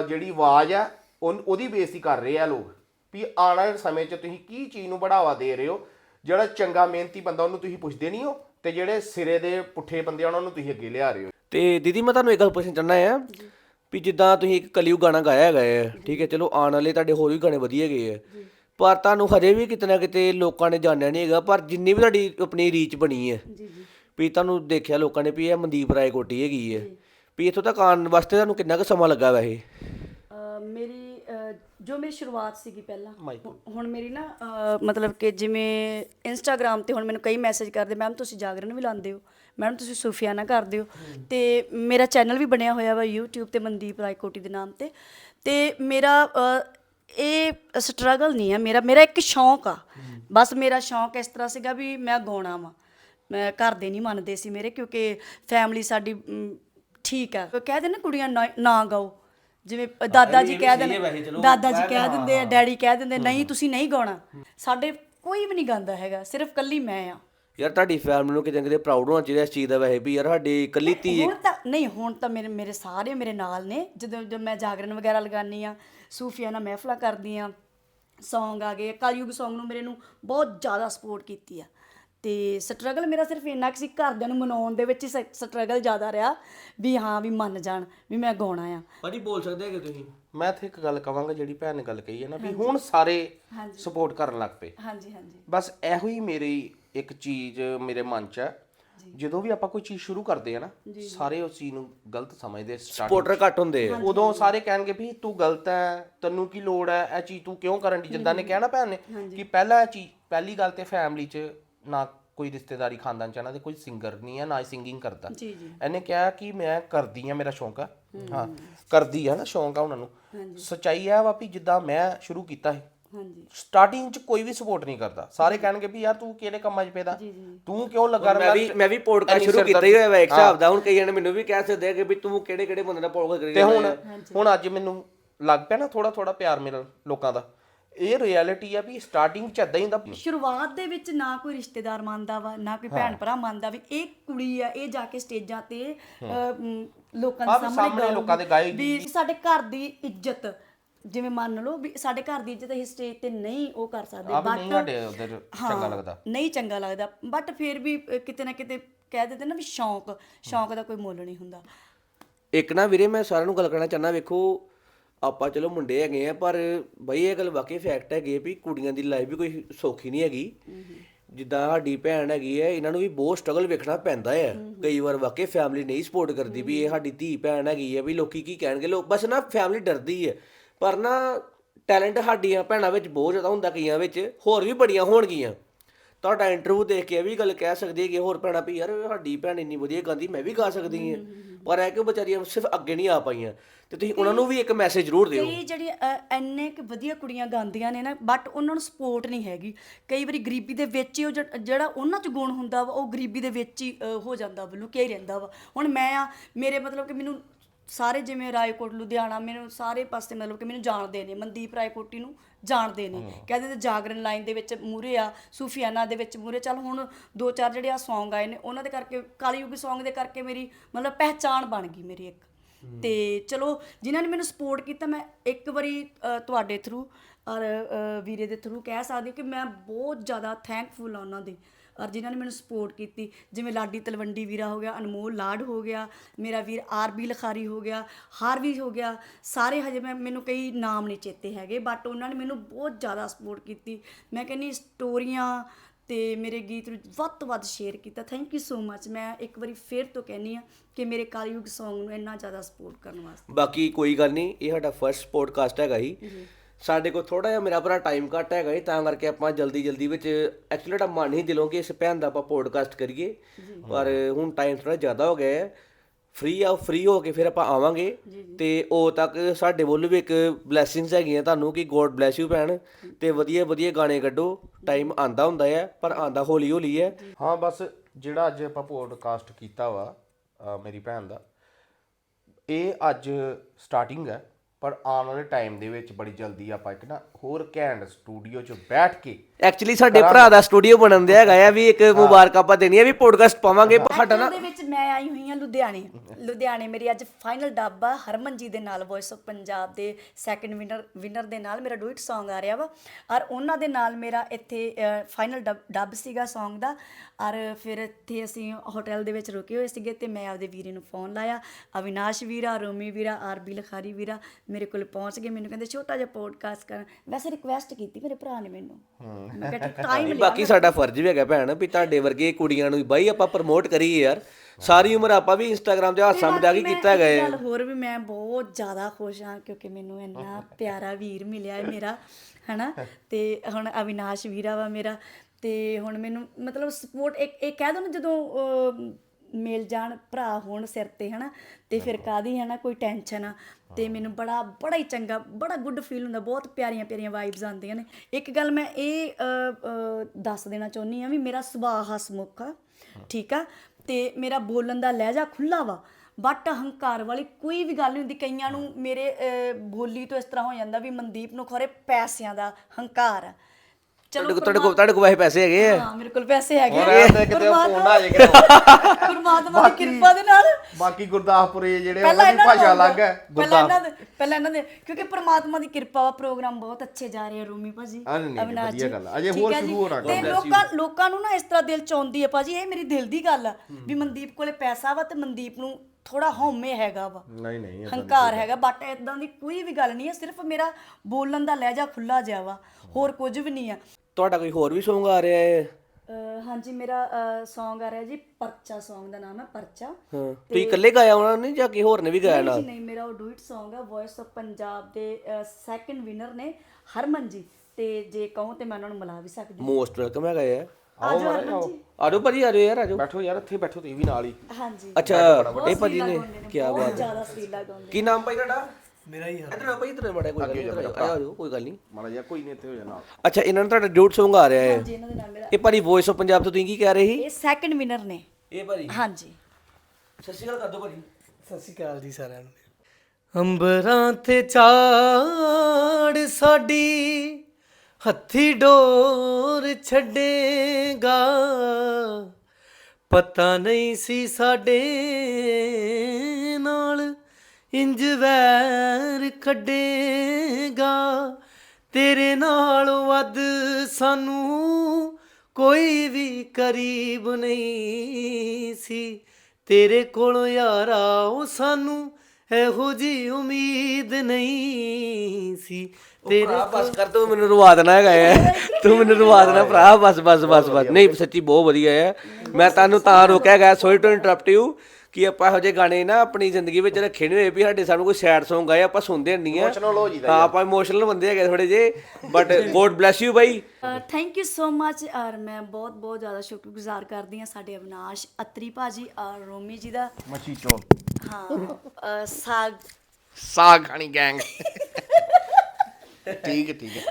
ਜਿਹੜੀ ਆਵਾਜ਼ ਆ ਉਨ- ਉਹਦੀ ਬੇਇੱਜ਼ਤੀ ਕਰ ਰਹੇ ਆ ਲੋਕ। ਵੀ ਆਉਣ ਵਾਲੇ ਸਮੇਂ 'ਚ ਤੁਸੀਂ ਕੀ ਚੀਜ਼ ਨੂੰ ਬੜਾਵਾ ਦੇ ਰਹੇ ਹੋ? ਜਿਹੜਾ ਚੰਗਾ ਮਿਹਨਤੀ ਬੰਦਾ, ਉਹਨੂੰ ਤੁਸੀਂ ਪੁੱਛਦੇ ਨਹੀਂ ਹੋ, ਤੇ ਜਿਹੜੇ ਸਿਰੇ ਦੇ ਪੁੱਠੇ ਬੰਦੇ ਆ, ਉਹਨਾਂ ਨੂੰ ਤੁਸੀਂ ਅੱਗੇ ਲਿਆ ਰਹੇ ਹੋ। ਤੇ ਦੀਦੀ, ਮੈਂ ਤੁਹਾਨੂੰ ਇੱਕ ਗੱਲ ਪੁੱਛਣਾ ਚਾਹੁੰਦਾ ਆ ਵੀ ਜਿੱਦਾਂ ਤੁਸੀਂ ਇੱਕ ਕਲਯੁਗ ਗਾਣਾ ਗਾਇਆ ਹੈਗਾ ਹੈ ਠੀਕ ਹੈ ਚਲੋ ਆਉਣ ਵਾਲੇ ਤੁਹਾਡੇ ਹੋਰ ਵੀ ਗਾਣੇ ਵਧੀਆ ਗਏ ਆ ਪਰ ਤੁਹਾਨੂੰ ਹਜੇ ਵੀ ਕਿਤੇ ਨਾ ਕਿਤੇ ਲੋਕਾਂ ਨੇ ਜਾਣਿਆ ਨਹੀਂ ਹੈਗਾ ਪਰ ਜਿੰਨੀ ਵੀ ਤੁਹਾਡੀ ਆਪਣੀ ਰੀਚ ਬਣੀ ਹੈ ਜੀ ਜੀ। ਵੀ ਤੁਹਾਨੂੰ ਦੇਖਿਆ ਲੋਕਾਂ ਨੇ ਵੀ ਇਹ ਮਨਦੀਪ ਰਾਏ ਕੋਟੀ ਹੈਗੀ ਹੈ। ਵੀ ਇੱਥੋਂ ਤੱਕ ਆਉਣ ਵਾਸਤੇ ਤੁਹਾਨੂੰ ਕਿੰਨਾ ਕੁ ਸਮਾਂ ਲੱਗਾ ਵੈਸੇ? ਅਹ ਮੇਰੀ ਜੋ ਮੇਰੀ ਸ਼ੁਰੂਆਤ ਸੀਗੀ ਪਹਿਲਾਂ ਹੁਣ ਮੇਰੀ ਨਾ ਮਤਲਬ ਕਿ ਜਿਵੇਂ ਇੰਸਟਾਗ੍ਰam ਤੇ ਹੁਣ ਮੈਨੂੰ ਕਈ ਮੈਸੇਜ ਕਰਦੇ ਮੈਮ ਤੁਸੀਂ ਜਾਗਰਣ ਵੀ ਲਾਉਂਦੇ ਹੋ ਮੈਮ ਤੁਸੀਂ ਸੂਫੀਆਨਾ ਕਰਦੇ ਹੋ। ਤੇ ਮੇਰਾ ਚੈਨਲ ਵੀ ਬਣਿਆ ਹੋਇਆ ਵਾ YouTube ਤੇ ਮਨਦੀਪ ਰਾਏ ਕੋਟੀ ਦੇ ਨਾਮ ਤੇ। ਤੇ ਮੇਰਾ ਇਹ ਸਟਰਗਲ ਨਹੀਂ ਹੈ ਮੇਰਾ ਮੇਰਾ ਇੱਕ ਸ਼ੌਂਕ ਆ। ਬਸ ਮੇਰਾ ਸ਼ੌਂਕ ਇਸ ਤਰ੍ਹਾਂ ਸੀਗਾ ਵੀ ਮੈਂ ਗਾਉਣਾ ਵਾ। ਮੈਂ ਘਰ ਦੇ ਨਹੀਂ ਮੰਨਦੇ ਸੀ ਮੇਰੇ ਕਿਉਂਕਿ ਫੈਮਿਲੀ ਸਾਡੀ ਠੀਕ ਆ। ਕਹਿ ਦੇ ਨਾ ਕੁੜੀਆਂ ਨਾ ਗਾਓ। ਜਿਵੇਂ ਦਾਦਾ ਜੀ ਕਹਿ ਦਿੰਦੇ ਦਾਦਾ ਜੀ ਕਹਿ ਦਿੰਦੇ ਆ ਡੈਡੀ ਕਹਿ ਦਿੰਦੇ ਨਹੀਂ ਤੁਸੀਂ ਨਹੀਂ ਗਾਉਣਾ। ਸਾਡੇ ਕੋਈ ਵੀ ਨਹੀਂ ਗਾਉਂਦਾ ਹੈਗਾ ਸਿਰਫ ਕੱਲੀ ਮੈਂ ਆ। ਯਾਰ ਤੁਹਾਡੀ ਫੈਮਿਲੀ ਨੂੰ ਕਿਤੇ ਨਾ ਕਿਤੇ ਪ੍ਰਾਊਡ ਹੋਣਾ ਚਾਹੀਦਾ ਇਸ ਚੀਜ਼ ਦਾ ਵੈਸੇ ਵੀ। ਯਾਰ ਸਾਡੀ ਇਕੱਲੀ ਧੀ ਹੁਣ ਤਾਂ ਨਹੀਂ ਹੁਣ ਤਾਂ ਮੇਰੇ ਮੇਰੇ ਸਾਰੇ ਮੇਰੇ ਨਾਲ ਨੇ। ਜਦੋਂ ਜਦੋਂ ਮੈਂ ਜਾਗਰਣ ਵਗੈਰਾ ਲਗਾਨੀ ਆ ਸੂਫੀਆਨਾ ਮਹਿਫਲਾਂ ਕਰਦੀ ਆ Song ਆ ਗਏ ਕਲਯੁਗ Song ਨੂੰ ਮੇਰੇ ਨੂੰ ਬਹੁਤ ਜ਼ਿਆਦਾ ਸਪੋਰਟ ਕੀਤੀ ਆ। ਤੇ ਸਟਰਗਲ ਮੇਰਾ ਸਿਰਫ ਇੰਨਾ ਕੁ ਸੀ ਘਰਦਿਆਂ ਨੂੰ ਮਨਾਉਣ ਦੇ ਵਿੱਚ ਹੀ ਸਟਰਗਲ ਜ਼ਿਆਦਾ ਰਿਹਾ ਵੀ ਹਾਂ ਵੀ ਮੰਨ ਜਾਣ ਵੀ ਮੈਂ ਗਾਉਣਾ ਆ। ਭਾਜੀ ਬੋਲ ਸਕਦੇ ਹੈਗੇ ਤੁਸੀਂ? ਮੈਂ ਇੱਥੇ ਇੱਕ ਗੱਲ ਕਵਾਂਗਾ ਜਿਹੜੀ ਭੈਣ ਨੇ ਗੱਲ ਕਹੀ ਹੈ ਨਾ ਵੀ ਹੁਣ ਸਾਰੇ ਸਪੋਰਟ ਕਰਨ ਲੱਗ ਪਏ। ਹਾਂਜੀ ਹਾਂਜੀ। ਬਸ ਇਹੋ ਹੀ ਮੇਰੀ ਇੱਕ ਚੀਜ਼ ਮੇਰੇ ਮਨ 'ਚ ਹੈ। ਜਦੋਂ ਵੀ ਆਪਾਂ ਕੋਈ ਚੀਜ਼ ਸ਼ੁਰੂ ਕਰਦੇ ਆ ਨਾ ਸਾਰੇ ਉਸ ਚੀਜ਼ ਨੂੰ ਗਲਤ ਸਮਝਦੇ ਸਟਾਰਟ ਸਪੋਰਟਰ ਘੱਟ ਹੁੰਦੇ ਆ। ਉਦੋਂ ਸਾਰੇ ਕਹਿਣਗੇ ਵੀ ਤੂੰ ਗਲਤ ਹੈ ਤੈਨੂੰ ਕੀ ਲੋੜ ਹੈ ਇਹ ਚੀਜ਼ ਤੂੰ ਕਿਉਂ ਕਰਨ ਦੀ? ਜਿੱਦਾਂ ਨੇ ਕਿਹਾ ਨਾ ਭੈਣ ਨੇ ਕਿ ਪਹਿਲਾ ਇਹ ਚੀਜ਼ ਪਹਿਲੀ ਗੱਲ ਤੇ ਫੈਮਿਲੀ 'ਚ ਨਾ ਕੋਈ ਰਿਸ਼ਤੇਦਾਰੀ ਖਾਨਦਾਨ ਚ ਇਹਨਾਂ ਦੇ ਕੋਈ ਸਿੰਗਰ ਨਹੀਂ ਹੈ ਨਾ ਹੀ ਸਿੰਗਿੰਗ ਕਰਦਾ। ਜੀ ਜੀ। ਇਹਨੇ ਕਿਹਾ ਕਿ ਮੈਂ ਕਰਦੀ ਆ ਮੇਰਾ ਸ਼ੌਂਕ ਆ। ਹਾਂ। ਕਰਦੀ ਆ ਨਾ ਸ਼ੌਂਕ ਆ ਉਹਨਾਂ ਨੂੰ। ਸਚਾਈ ਆ ਵਾ ਵੀ ਜਿੱਦਾਂ ਮੈਂ ਸ਼ੁਰੂ ਕੀਤਾ ਸੀ। ਹਾਂਜੀ। ਸਟਾਰਟਿੰਗ ਚ ਕੋਈ ਵੀ ਸਪੋਰਟ ਨਹੀਂ ਕਰਦਾ। ਸਾਰੇ ਕਹਿਣਗੇ ਵੀ ਯਾਰ ਤੂੰ ਕਿਹੜੇ ਕੰਮਾਂ 'ਚ ਪੈਦਾ? ਤੂੰ ਕਿਉਂ ਲੱਗਾ ਮੈਂ ਵੀ ਮੈਂ ਵੀ ਪੋਡਕਾਸਟ ਸ਼ੁਰੂ ਕੀਤਾ ਹੀ ਹੋਇਆ ਵਾ ਇੱਕ ਹਿਸਾਬ ਦਾ ਹੁਣ ਕਈ ਜਣੇ ਮੈਨੂੰ ਵੀ ਕਹਿ ਸਕਦੇ ਆ ਕਿ ਵੀ ਤੂੰ ਕਿਹੜੇ ਕਿਹੜੇ ਬੰਦੇ ਦਾ ਪੋਡਕਾਸਟ ਕਰੀ ਤੇ ਹੁਣ ਹੁਣ ਅੱਜ ਮੈਨੂੰ ਲੱਗ ਪਿਆ ਨਾ ਥੋੜਾ ਥੋੜਾ ਪਿਆਰ ਮਿਲਣ ਲੋਕਾਂ ਦਾ। ਇਹ ਰਿਐਲਿਟੀ ਆ ਵੀ ਸਟਾਰਟਿੰਗ ਚ ਇਦਾਂ ਹੀ ਹੁੰਦਾ ਸ਼ੁਰੂਆਤ ਦੇ ਵਿੱਚ ਨਾ ਕੋਈ ਰਿਸ਼ਤੇਦਾਰ ਮੰਨਦਾ ਵਾ ਨਾ ਕੋਈ ਭੈਣ ਭਰਾ ਮੰਨਦਾ ਵੀ ਇਹ ਕੁੜੀ ਆ ਇਹ ਜਾ ਕੇ ਸਟੇਜਾਂ ਤੇ ਲੋਕਾਂ ਦੇ ਸਾਹਮਣੇ। ਲੋਕਾਂ ਦੇ ਗਾਏਗੀ। ਵੀ ਸਾਡੇ ਘਰ ਦੀ ਇੱਜ਼ਤ ਜਿਵੇਂ ਮੰਨ ਲਓ ਵੀ ਸਾਡੇ ਘਰ ਦੀ ਇੱਜ਼ਤ ਅਸੀਂ ਸਟੇਜ ਤੇ ਨਹੀਂ ਉਹ ਕਰ ਸਕਦੇ ਵੀ ਨਹੀਂ ਸਾਡੇ ਉਧਰ ਚੰਗਾ ਲੱਗਦਾ ਨਹੀਂ ਚੰਗਾ ਲੱਗਦਾ ਬਟ ਫਿਰ ਵੀ ਕਿਤੇ ਨਾ ਕਿਤੇ ਕਹਿ ਦਿੰਦੇ ਨਾ ਵੀ ਸ਼ੌਂਕ ਸ਼ੌਂਕ ਦਾ ਕੋਈ ਮੁੱਲ ਨਹੀਂ ਹੁੰਦਾ ਇੱਕ ਨਾ ਵੀਰੇ ਮੈਂ ਸਾਰਿਆਂ ਨੂੰ ਗੱਲ ਕਰਨਾ ਚਾਹੁੰਦਾ ਵੇਖੋ ਆਪਾਂ ਚਲੋ ਮੁੰਡੇ ਹੈਗੇ ਆ, ਪਰ ਬਈ ਇਹ ਗੱਲ ਵਾਕਈ ਫੈਕਟ ਹੈਗੀ ਹੈ ਵੀ ਕੁੜੀਆਂ ਦੀ ਲਾਈਫ ਵੀ ਕੋਈ ਸੌਖੀ ਨਹੀਂ ਹੈਗੀ। ਜਿੱਦਾਂ ਸਾਡੀ ਭੈਣ ਹੈਗੀ ਹੈ ਇਹਨਾਂ ਨੂੰ ਵੀ ਬਹੁਤ ਸਟਰਗਲ ਵੇਖਣਾ ਪੈਂਦਾ ਹੈ ਕਈ ਵਾਰ ਵਾਕਈ ਫੈਮਿਲੀ ਨਹੀਂ ਸਪੋਰਟ ਕਰਦੀ ਵੀ ਇਹ ਸਾਡੀ ਧੀ ਭੈਣ ਹੈਗੀ ਹੈ ਵੀ ਲੋਕੀ ਕੀ ਕਹਿਣਗੇ, ਲੋਕ ਬਸ ਨਾ ਫੈਮਿਲੀ ਡਰਦੀ ਹੈ ਪਰ ਨਾ ਟੈਲੈਂਟ ਸਾਡੀਆਂ ਭੈਣਾਂ ਵਿੱਚ ਬਹੁਤ ਜ਼ਿਆਦਾ ਹੁੰਦਾ ਕਈਆਂ ਵਿੱਚ, ਹੋਰ ਵੀ ਬੜੀਆਂ ਹੋਣਗੀਆਂ। ਤੁਹਾਡਾ ਇੰਟਰਵਿਊ ਦੇਖ ਕੇ ਇਹ ਵੀ ਗੱਲ ਕਹਿ ਸਕਦੀ ਹੈ ਕਿ ਹੋਰ ਭੈਣਾਂ ਵੀ ਯਾਰ ਸਾਡੀ ਭੈਣ ਇੰਨੀ ਵਧੀਆ ਗਾਉਂਦੀ ਮੈਂ ਵੀ ਗਾ ਸਕਦੀ ਹਾਂ। ਪਰ ਇਹ ਕਿ ਉਹ ਵਿਚਾਰੀਆਂ ਸਿਰਫ ਅੱਗੇ ਨਹੀਂ ਆ ਪਾਈਆਂ। ਤੇ ਤੁਸੀਂ ਉਹਨਾਂ ਨੂੰ ਵੀ ਇੱਕ ਮੈਸੇਜ ਜ਼ਰੂਰ ਦਿਓ। ਕਈ ਜਿਹੜੀਆਂ ਅ, ਇੰਨੇ ਕਿ ਵਧੀਆ ਕੁੜੀਆਂ ਗਾਉਂਦੀਆਂ ਨੇ ਨਾ ਬਟ ਉਹਨਾਂ ਨੂੰ ਸਪੋਰਟ ਨਹੀਂ ਹੈਗੀ। ਕਈ ਵਾਰੀ ਗਰੀਬੀ ਦੇ ਵਿੱਚ ਹੀ ਉਹ ਜਿਹੜਾ- ਜਿਹੜਾ ਉਹਨਾਂ 'ਚ ਗੁਣ ਹੁੰਦਾ ਵਾ ਉਹ ਗਰੀਬੀ ਦੇ ਵਿੱਚ ਹੀ ਅ, ਹੋ ਜਾਂਦਾ ਵਾ ਲੁਕਿਆ ਹੀ ਰਹਿੰਦਾ ਵਾ। ਹੁਣ ਮੈਂ ਆ ਮੇਰੇ ਮਤਲਬ ਕਿ ਮੈਨੂੰ ਸਾਰੇ ਜਿਵੇਂ ਰਾਏਕੋਟ ਲੁਧਿਆਣਾ ਮੈਨੂੰ ਸਾਰੇ ਪਾਸੇ ਮਤਲਬ ਕਿ ਮੈਨੂੰ ਜਾਣਦੇ ਨੇ ਮਨਦੀਪ ਰਾਏਕੋਟੀ ਨੂੰ। ਜਾਣਦੇ ਨੇ ਕਹਿੰਦੇ ਤੇ ਜਾਗਰਣ ਲਾਈਨ ਦੇ ਵਿੱਚ ਮੂਰੇ ਆ ਸੂਫੀਆਨਾ ਦੇ ਵਿੱਚ ਮੂਰੇ ਚੱਲ ਹੁਣ ਦੋ ਚਾਰ ਜਿਹੜੇ ਆ Song ਆਏ ਨੇ ਉਹਨਾਂ ਦੇ ਕਰਕੇ ਕਾਲੀਯੁਗ Song ਦੇ ਕਰਕੇ ਮੇਰੀ ਮਤਲਬ ਪਹਿਚਾਣ ਬਣ ਗਈ ਮੇਰੀ ਇੱਕ। ਤੇ ਚਲੋ ਜਿਨ੍ਹਾਂ ਨੇ ਮੈਨੂੰ ਸਪੋਰਟ ਕੀਤਾ ਮੈਂ ਇੱਕ ਵਾਰੀ ਤੁਹਾਡੇ ਥਰੂ ਔਰ ਵੀਰੇ ਦੇ ਥਰੂ ਕਹਿ ਸਕਦੀ ਕਿ ਮੈਂ ਬਹੁਤ ਜ਼ਿਆਦਾ ਥੈਂਕਫੁਲ ਆ ਉਹਨਾਂ ਦੇ। ਔਰ ਜਿਨ੍ਹਾਂ ਨੇ ਮੈਨੂੰ ਸਪੋਰਟ ਕੀਤੀ ਜਿਵੇਂ ਲਾਡੀ ਤਲਵੰਡੀ ਵੀਰਾ ਹੋ ਗਿਆ ਅਨਮੋਲ ਲਾਡ ਹੋ ਗਿਆ ਮੇਰਾ ਵੀਰ ਆਰਬੀ ਲਖਾਰੀ ਹੋ ਗਿਆ ਹਾਰਵੀ ਹੋ ਗਿਆ ਸਾਰੇ ਹਜੇ ਮੈਂ ਮੈਨੂੰ ਕਈ ਨਾਮ ਨਹੀਂ ਚੇਤੇ ਹੈਗੇ ਬਟ ਉਹਨਾਂ ਨੇ ਮੈਨੂੰ ਬਹੁਤ ਜ਼ਿਆਦਾ ਸਪੋਰਟ ਕੀਤੀ। ਮੈਂ ਕਹਿੰਨੀ ਸਟੋਰੀਆਂ ਤੇ ਮੇਰੇ ਗੀਤ ਨੂੰ ਵੱਧ ਤੋਂ ਵੱਧ ਸ਼ੇਅਰ ਕੀਤਾ। ਥੈਂਕ ਯੂ ਸੋ ਮੱਚ ਮੈਂ ਇੱਕ ਵਾਰੀ ਫੇਰ ਤੋਂ ਕਹਿੰਨੀ ਆ ਕਿ ਮੇਰੇ ਕਾਲਯੁਗ Song ਨੂੰ ਇੰਨਾ ਜ਼ਿਆਦਾ ਸਪੋਰਟ ਕਰਨ ਵਾਸਤੇ। ਬਾਕੀ ਕੋਈ ਗੱਲ ਨਹੀਂ ਇਹ ਸਾਡਾ ਫਰਸਟ ਪੋਡਕਾਸਟ ਹੈਗਾ ਹੀ ਸਾਡੇ ਕੋਲ ਥੋੜਾ ਜਿਹਾ ਮੇਰਾ ਭਰਾ ਟਾਈਮ ਘੱਟ ਹੈਗਾ ਹੀ ਤਾਂ ਕਰਕੇ ਆਪਾਂ ਜਲਦੀ ਜਲਦੀ ਵਿੱਚ ਐਕਚੁਅਲੀ ਸਾਡਾ ਮਨ ਹੀ ਦਿਲੋਂ ਕਿ ਇਸ ਭੈਣ ਦਾ ਆਪਾਂ ਪੋਡਕਾਸਟ ਕਰੀਏ। ਪਰ ਹੁਣ ਟਾਈਮ ਥੋੜਾ ਜ਼ਿਆਦਾ ਹੋ ਗਿਆ ਹੈ। ਫ੍ਰੀ ਆ ਫ੍ਰੀ ਹੋ ਕੇ ਫਿਰ ਆਪਾਂ ਆਵਾਂਗੇ। ਤੇ ਉਹ ਤੱਕ ਸਾਡੇ ਵੱਲੋਂ ਵੀ ਇੱਕ ਬਲੇਸਿੰਗਸ ਹੈਗੀਆਂ ਤੁਹਾਨੂੰ ਕਿ ਗੋਡ ਬlesਸ ਯੂ ਭੈਣ। ਤੇ ਵਧੀਆ ਵਧੀਆ ਗਾਣੇ ਕੱਢੋ। ਟਾਈਮ ਆਂਦਾ ਹੁੰਦਾ ਹੈ ਪਰ ਆਂਦਾ ਹੌਲੀ ਹੌਲੀ ਹੈ। ਹਾਂ ਬਸ ਜਿਹੜਾ ਅੱਜ ਆਪਾਂ ਪੋਡਕਾਸਟ ਕੀਤਾ ਵਾ ਮੇਰੀ ਭੈਣ ਦਾ ਇਹ ਅੱਜ ਸਟਾਰਟਿੰਗ ਹੈ। ਪਰ ਆਉਣ ਵਾਲੇ ਟਾਈਮ ਦੇ ਵਿੱਚ ਬੜੀ ਜਲਦੀ ਆਪਾਂ ਇੱਕ ਨਾ ਹੋਰ ਘੈਂਟ ਸਟੂਡੀਓ 'ਚ ਬੈਠ ਕੇ ਐਕਚੁਅਲੀ ਸਾਡੇ ਭਰਾ ਦਾ ਸਟੂਡੀਓ ਬਣਨ ਦਿਆ ਹੈਗਾ ਆ ਵੀ ਇੱਕ ਮੁਬਾਰਕ ਆਪਾਂ ਦੇਣੀ ਆ ਵੀ ਪੋਡਕਾਸਟ ਪਾਵਾਂਗੇ। ਸਾਡਾ ਨਾ ਦੇ ਵਿੱਚ ਮੈਂ ਆਈ ਹੋਈ ਹਾਂ ਲੁਧਿਆਣੇ। ਲੁਧਿਆਣੇ ਮੇਰੀ ਅੱਜ ਫਾਈਨਲ ਡੱਬ ਆ ਹਰਮਨ ਜੀ ਦੇ ਨਾਲ ਵੌਇਸ ਆਫ ਪੰਜਾਬ ਦੇ ਸੈਕੰਡ ਵਿਨਰ ਵਿਨਰ ਦੇ ਨਾਲ ਮੇਰਾ ਡੁਇਟ Song ਆ ਰਿਹਾ ਵਾ। ਔਰ ਉਹਨਾਂ ਦੇ ਨਾਲ ਮੇਰਾ ਇੱਥੇ ਫਾਈਨਲ ਡੱਬ ਸੀਗਾ Song ਦਾ। ਔਰ ਫਿਰ ਇੱਥੇ ਅਸੀਂ ਹੋਟਲ ਦੇ ਵਿੱਚ ਰੁਕੇ ਹੋਏ ਸੀਗੇ ਤੇ ਮੈਂ ਆਪਦੇ ਵੀਰੇ ਨੂੰ ਫੋਨ ਲਾਇਆ। ਅਵਿਨਾਸ਼ ਵੀਰਾ ਰੋਮੀ ਵੀਰਾ ਆਰਬੀ ਲਖਾਰੀ ਵੀਰਾ ਮੇਰੇ ਕੋਲ ਪਹੁੰਚ ਗਏ। ਮੈਨੂੰ ਕਹਿੰਦੇ ਛੋਟਾ ਜਿਹਾ ਪੋਡਕਾਸਟ ਕਰ ਵੈਸੇ ਰਿਕੁਐਸਟ ਕੀਤੀ ਮੇਰੇ ਭਰਾ ਨੇ ਮੈਨੂੰ। ਮੈਂ ਕਿਹਾ ਟਾਈਮ ਲਿਆ ਬਾਕੀ ਸਾਡਾ ਫਰਜ਼ ਵੀ ਹੈਗਾ ਭੈਣ ਵੀ ਤੁਹਾਡੇ ਵਰਗੇ ਕੁੜੀਆਂ ਨੂੰ ਬਾਈ ਆਪਾਂ ਪ੍ਰਮੋਟ ਕਰੀਏ ਯਾਰ। ਸਾਰੀ ਉਮਰ ਆਪਾਂ ਵੀ ਇੰਸਟਾਗ੍ਰam ਤੇ ਹਾਸਾ ਮਜ਼ਾਕ ਹੀ ਕੀਤਾ ਹੈ ਗੱਲ ਹੋਰ ਵੀ ਮੈਂ ਬਹੁਤ ਜ਼ਿਆਦਾ ਖੁਸ਼ ਹਾਂ ਕਿਉਂਕਿ ਮੈਨੂੰ ਇੰਨਾ ਪਿਆਰਾ ਵੀਰ ਮਿਲਿਆ ਹੈ ਮੇਰਾ ਹਨਾ? ਤੇ ਹੁਣ ਅਵਿਨਾਸ਼ ਵੀਰਾ ਵਾ ਮੇਰਾ ਤੇ ਹੁਣ ਮੈਨੂੰ ਮਤਲਬ ਸਪੋਰਟ ਇੱਕ ਇਹ ਕਹਿ ਦੋ ਨਾ ਜਦੋਂ ਮਿਲ ਜਾਣ ਭਰਾ ਹੋਣ ਸਿਰ ਤੇ ਹਨਾ? ਤੇ ਫਿਰ ਕਾਦੀ ਹੈ ਨਾ ਕੋਈ ਟੈਨਸ਼ਨ ਆ? ਤੇ ਮੈਨੂੰ ਬੜਾ ਬੜਾ ਹੀ ਚੰਗਾ ਬੜਾ ਗੁੱਡ ਫੀਲ ਹੁੰਦਾ ਬਹੁਤ ਪਿਆਰੀਆਂ ਪਿਆਰੀਆਂ ਵਾਈਬਸ ਆਉਂਦੀਆਂ ਨੇ। ਇੱਕ ਗੱਲ ਮੈਂ ਇਹ ਦੱਸ ਦੇਣਾ ਚਾਹੁੰਦੀ ਆ ਵੀ ਮੇਰਾ ਸੁਭਾਅ ਹਸਮੁਖ ਆ ਠੀਕ ਆ? ਤੇ ਮੇਰਾ ਬੋਲਣ ਦਾ ਲਹਿਜਾ ਖੁੱਲਾ ਵਾ ਬਟ ਹੰਕਾਰ ਵਾਲੀ ਕੋਈ ਵੀ ਗੱਲ ਨਹੀਂ ਹੁੰਦੀ। ਕਈਆਂ ਨੂੰ ਮੇਰੇ ਬੋਲੀ ਤੋਂ ਇਸ ਤਰ੍ਹਾਂ ਹੋ ਜਾਂਦਾ ਵੀ ਮਨਦੀਪ ਨੂੰ ਖੋਰੇ ਪੈਸਿਆਂ ਦਾ ਹੰਕਾਰ ਆ। ਤੁਹਾਡੇ ਕੋਲ ਤੁਹਾਡੇ ਕੋਲ ਤੁਹਾਡੇ ਕੋਲ ਵੈਸੇ ਪੈਸੇ ਹੈਗੇ ਆ। ਹਾਂ ਮੇਰੇ ਕੋਲ ਪੈਸੇ ਹੈਗੇ ਹੋਰ ਆ। ਤਾਂ ਕਿਤੇ ਉਹ ਫੋਨ ਆ ਜਾਏਗਾ ਪਰਮਾਤਮਾ ਦੀ ਕਿਰਪਾ ਦੇ ਨਾਲ। ਬਾਕੀ ਗੁਰਦਾਸਪੁਰੇ ਜਿਹੜੇ ਉਹਨਾਂ ਦੀ ਇਹਨਾਂ ਭਾਸ਼ਾ ਅਲੱਗ ਹੈ ਪਹਿਲਾਂ ਇਹਨਾਂ ਦੇ ਪਹਿਲਾਂ ਇਹਨਾਂ ਦੇ ਕਿਉਂਕਿ ਪ੍ਰਮਾਤਮਾ ਦੀ ਕਿਰਪਾ ਵਾ ਪ੍ਰੋਗਰਾਮ ਬਹੁਤ ਅੱਛੇ ਜਾ ਰਹੇ ਆ ਰੂਮੀ ਭਾਜੀ। ਹਾਂ, ਨਹੀਂ, ਨਹੀਂ, ਅਵਿਨਾਸ਼ ਵਧੀਆ ਜੀ। ਗੱਲ ਆ। ਅਜੇ ਠੀਕ ਹੋਰ ਹੈ ਜੀ। ਸ਼ੁਰੂ ਹੋਣਾ ਤੇ ਲੋਕਾਂ ਲੋਕਾਂ ਨੂੰ ਨਾ ਇਸ ਤਰ੍ਹਾਂ ਦਿਲ ਚ ਆਉਂਦੀ ਹੈ ਭਾਜੀ ਇਹ ਮੇਰੀ ਦਿਲ ਦੀ ਗੱਲ ਆ ਵੀ ਮਨਦੀਪ ਕੋਲੇ ਪੈਸਾ ਵਾ ਤੇ ਮਨਦੀਪ ਨੂੰ ਥੋੜਾ ਹਉਮੈ ਹੈਗਾ ਵਾ। ਨਹੀਂ ਨਹੀਂ ਹੰਕਾਰ ਹੈਗਾ ਬਟ ਇਦਾਂ ਦੀ ਕੋਈ ਵੀ ਗੱਲ ਨਹੀਂ ਹੈ ਸਿਰਫ ਮੇਰਾ ਬੋਲਣ ਦਾ ਲਹਿਜਾ ਖੁੱਲਾ ਜਿਹਾ ਵਾ। ਹੋਰ ਕੁਝ ਵੀ ਨਹੀਂ ਆ। ਤੁਹਾਡਾ ਕੋਈ ਹੋਰ ਵੀ Song ਆ ਰਿਹਾ ਹੈ? ਅਹ ਹਾਂਜੀ ਮੇਰਾ Song ਆ ਰਿਹਾ ਜੀ ਪਰਚਾ Song ਦਾ ਨਾਮ ਹੈ ਪਰਚਾ। ਹਾਂ। ਤੁਸੀਂ ਇਕੱਲੇ ਗਾਇਆ ਉਹਨਾਂ ਨੇ ਜਾਂ ਕਿ ਹੋਰ ਨੇ ਵੀ ਗਾਇਆ ਨਹੀਂ ਨਾਲ ਜੀ ਨਹੀਂ ਮੇਰਾ ਉਹ ਡੂਇਟ Song ਹੈ ਵੌਇਸ ਆਫ ਪੰਜਾਬ ਦੇ ਸੈਕੰਡ ਵਿਨਰ ਨੇ ਹਰਮਨ ਜੀ। ਤੇ ਜੇ ਕਹੂੰ ਤੇ ਮੈਂ ਉਹਨਾਂ ਨੂੰ ਮਿਲਾ ਵੀ ਸਕਦੀ ਮੋਸਟ ਵੈਲਕਮ ਹੈਗਾ ਯਾਰ। ਹਾਂ ਆਜੋ ਹਰਮਨ ਜੀ। ਆਜੋ ਭਾਜੀ ਆਜੋ ਯਾਰ ਆਜੋ। ਬੈਠੋ ਯਾਰ ਇੱਥੇ ਬੈਠੋ ਤੁਸੀਂ ਵੀ ਨਾਲ ਹੀ। ਹਾਂਜੀ। ਅੱਛਾ ਇਹ ਭਾਜੀ ਨੇ ਕੀ ਬਾਤ ਹੈ। ਜ਼ਿਆਦਾ ਸਟੀਲਾ ਗਾਉਂਦੇ ਕੀ ਨਾਮ ਭਾਈ ਤੁਹਾਡਾ? ਮੇਰਾ ਹੀ ਹੈ ਇੱਧਰ ਆ ਭਾਈ ਇੱਧਰ ਮੜਾ ਕੋਈ ਗੱਲ ਨਹੀਂ ਇੱਧਰ ਆ ਜਾਓ ਕੋਈ ਗੱਲ ਨਹੀਂ। ਮਾੜਾ ਜਿਹਾ ਕੋਈ ਨਹੀਂ ਇੱਥੇ ਹੋ ਜਾਣਾ। ਅੱਛਾ ਇਹਨਾਂ ਦਾ ਤੁਹਾਡਾ ਡਿਊਟ Song ਆ ਰਿਹਾ ਹੈ। ਜੀ ਇਹਨਾਂ ਦੇ ਨਾਲ ਮੇਰਾ ਇਹ ਭਾਜੀ ਵੌਇਸ ਆਫ ਪੰਜਾਬ ਤੋਂ ਤੁਸੀਂ ਕੀ ਕਹਿ ਰਹੇ ਸੀ? ਇਹ ਸੈਕੰਡ ਵਿਨਰ ਨੇ। ਇਹ ਭਾਜੀ ਹਾਂਜੀ। ਸਤਿ ਸ਼੍ਰੀ ਅਕਾਲ ਕਰ ਦਿਓ ਭਾਜੀ ਸਤਿ ਸ਼੍ਰੀ ਅਕਾਲ ਜੀ ਸਾਰਿਆਂ ਨੂੰ। ਅੰਬਰਾਂ ਤੇ ਚਾੜ ਸਾਡੀ ਹੱਥੀ ਡੋਰ ਛੱਡੇਗਾ। ਪਤਾ ਨਹੀਂ ਸੀ ਸਾਡੇ ਇੰਜ ਵੈਰ ਕੱਢੇਗਾ ਤੇਰੇ ਨਾਲ ਵੱਧ ਸਾਨੂੰ ਕੋਈ ਵੀ ਕਰੀਬ ਨਹੀਂ ਸੀ। ਤੇਰੇ ਕੋਲੋਂ ਯਾਰਾ ਉਹ ਸਾਨੂੰ ਇਹੋ ਜੀ ਉਮੀਦ ਨਹੀਂ ਸੀ। ਤੇਰੇ ਭਰਾ ਬਸ ਕਰ ਤੂੰ ਮੈਨੂੰ ਰਵਾ ਦੇਣਾ ਹੈਗਾ ਹੈ ਤੂੰ ਮੈਨੂੰ ਰਵਾ ਦੇਣਾ ਭਰਾ ਬਸ ਬਸ ਬਸ ਬਸ। ਨਹੀਂ ਸੱਚੀ ਬਹੁਤ ਵਧੀਆ ਹੈ ਮੈਂ ਤੁਹਾਨੂੰ ਤਾਂ ਰੋਕਿਆ ਗਿਆ ਸੌਰੀ ਟੂ ਇੰਟਰਪਟ ਯੂ ਕਿ ਆਪਾਂ ਇਹੋ ਜਿਹੇ ਗਾਣੇ ਨਾ ਆਪਣੀ ਜ਼ਿੰਦਗੀ ਵਿੱਚ ਰੱਖੇ ਨਹੀਂ ਹੋਏ ਵੀ ਸਾਡੇ ਸਾਨੂੰ ਕੋਈ ਸੈਡ Song ਆਏ ਆਪਾਂ ਸੁਣਦੇ ਨਹੀਂ ਆ। ਹੋ ਆਪਾਂ ਇਮੋਸ਼ਨਲ ਬੰਦੇ ਹੈਗੇ ਥੋੜੇ ਜੇ ਬਟ ਗੋਡ ਬlesਸ ਯੂ ਬਾਈ। ਥੈਂਕ ਯੂ ਸੋ ਮਚ ਔਰ ਮੈਂ ਬਹੁਤ ਬਹੁਤ ਜ਼ਿਆਦਾ ਸ਼ੁਕਰਗੁਜ਼ਾਰ ਕਰਦੀ ਹਾਂ ਸਾਡੇ ਅਵਿਨਾਸ਼ ਅਤਰੀ ਭਾਜੀ ਔਰ ਰੋਮੀ ਜੀ ਦਾ। ਮੱਛੀ ਚੋਲ। ਹਾਂ ਸਾਗ। ਸਾਗ ਖਾਣੀ ਗੈਂਗ ਠੀਕ ਹੈ ਠੀਕ ਹੈ।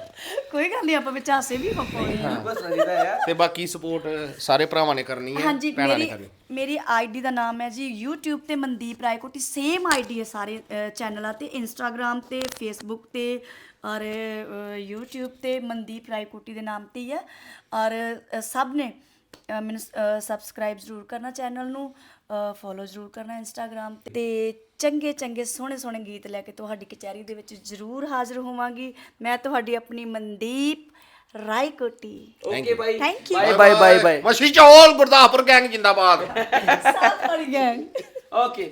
ਕੋਈ ਗੱਲ ਨਹੀਂ ਆਪਾਂ ਵਿੱਚ ਹਾਸੇ ਵੀ ਪਾਉਣੇ ਆ। ਬਸ ਰਜੀਦਾ ਹੈ ਤੇ ਬਾਕੀ ਸਪੋਰਟ ਸਾਰੇ ਭਰਾਵਾਂ ਨੇ ਕਰਨੀ ਹੈ ਹਾਂਜੀ ਭੈਣਾਂ ਨੇ ਮੇਰੀ ਕਰਨੀ। ਮੇਰੀ ਆਈਡੀ ਦਾ ਨਾਮ ਹੈ ਜੀ YouTube ਤੇ ਮਨਦੀਪ ਰਾਏਕੋਟੀ ਸੇਮ ਆਈਡੀ ਹੈ ਸਾਰੇ ਚੈਨਲਾਂ ਤੇ Instagram ਤੇ Facebook ਤੇ ਔਰ ਅਹ, YouTube ਤੇ ਮਨਦੀਪ ਰਾਏਕੋਟੀ ਦੇ ਨਾਮ ਤੇ ਹੀ ਹੈ। ਔਰ ਸਭ ਨੇ ਅਹ, ਮੈਨੂੰ ਸਬਸਕ੍ਰਾਈਬ ਜ਼ਰੂਰ ਕਰਨਾ ਚੈਨਲ ਨੂੰ। ਫੋਲੋ ਜ਼ਰੂਰ ਕਰਨਾ Instagram ਤੇ ਚੰਗੇ ਚੰਗੇ ਸੋਹਣੇ ਸੋਹਣੇ ਗੀਤ ਲੈ ਕੇ ਤੁਹਾਡੀ ਕਚਹਿਰੀ ਦੇ ਵਿੱਚ ਜ਼ਰੂਰ ਹਾਜ਼ਰ ਹੋਵਾਂਗੀ। ਮੈਂ ਤੁਹਾਡੀ ਆਪਣੀ Mandeep Raikoti. Okay by thank you bye bye bye bye ਚੋਲ ਗੁਰਦਾਸਪੁਰ ਗੈਂਗ ਜਿੰਦਾਬਾਦ ਸਾਫ਼ ਵਾਲੀ ਗੈਂਗ ਓਕੇ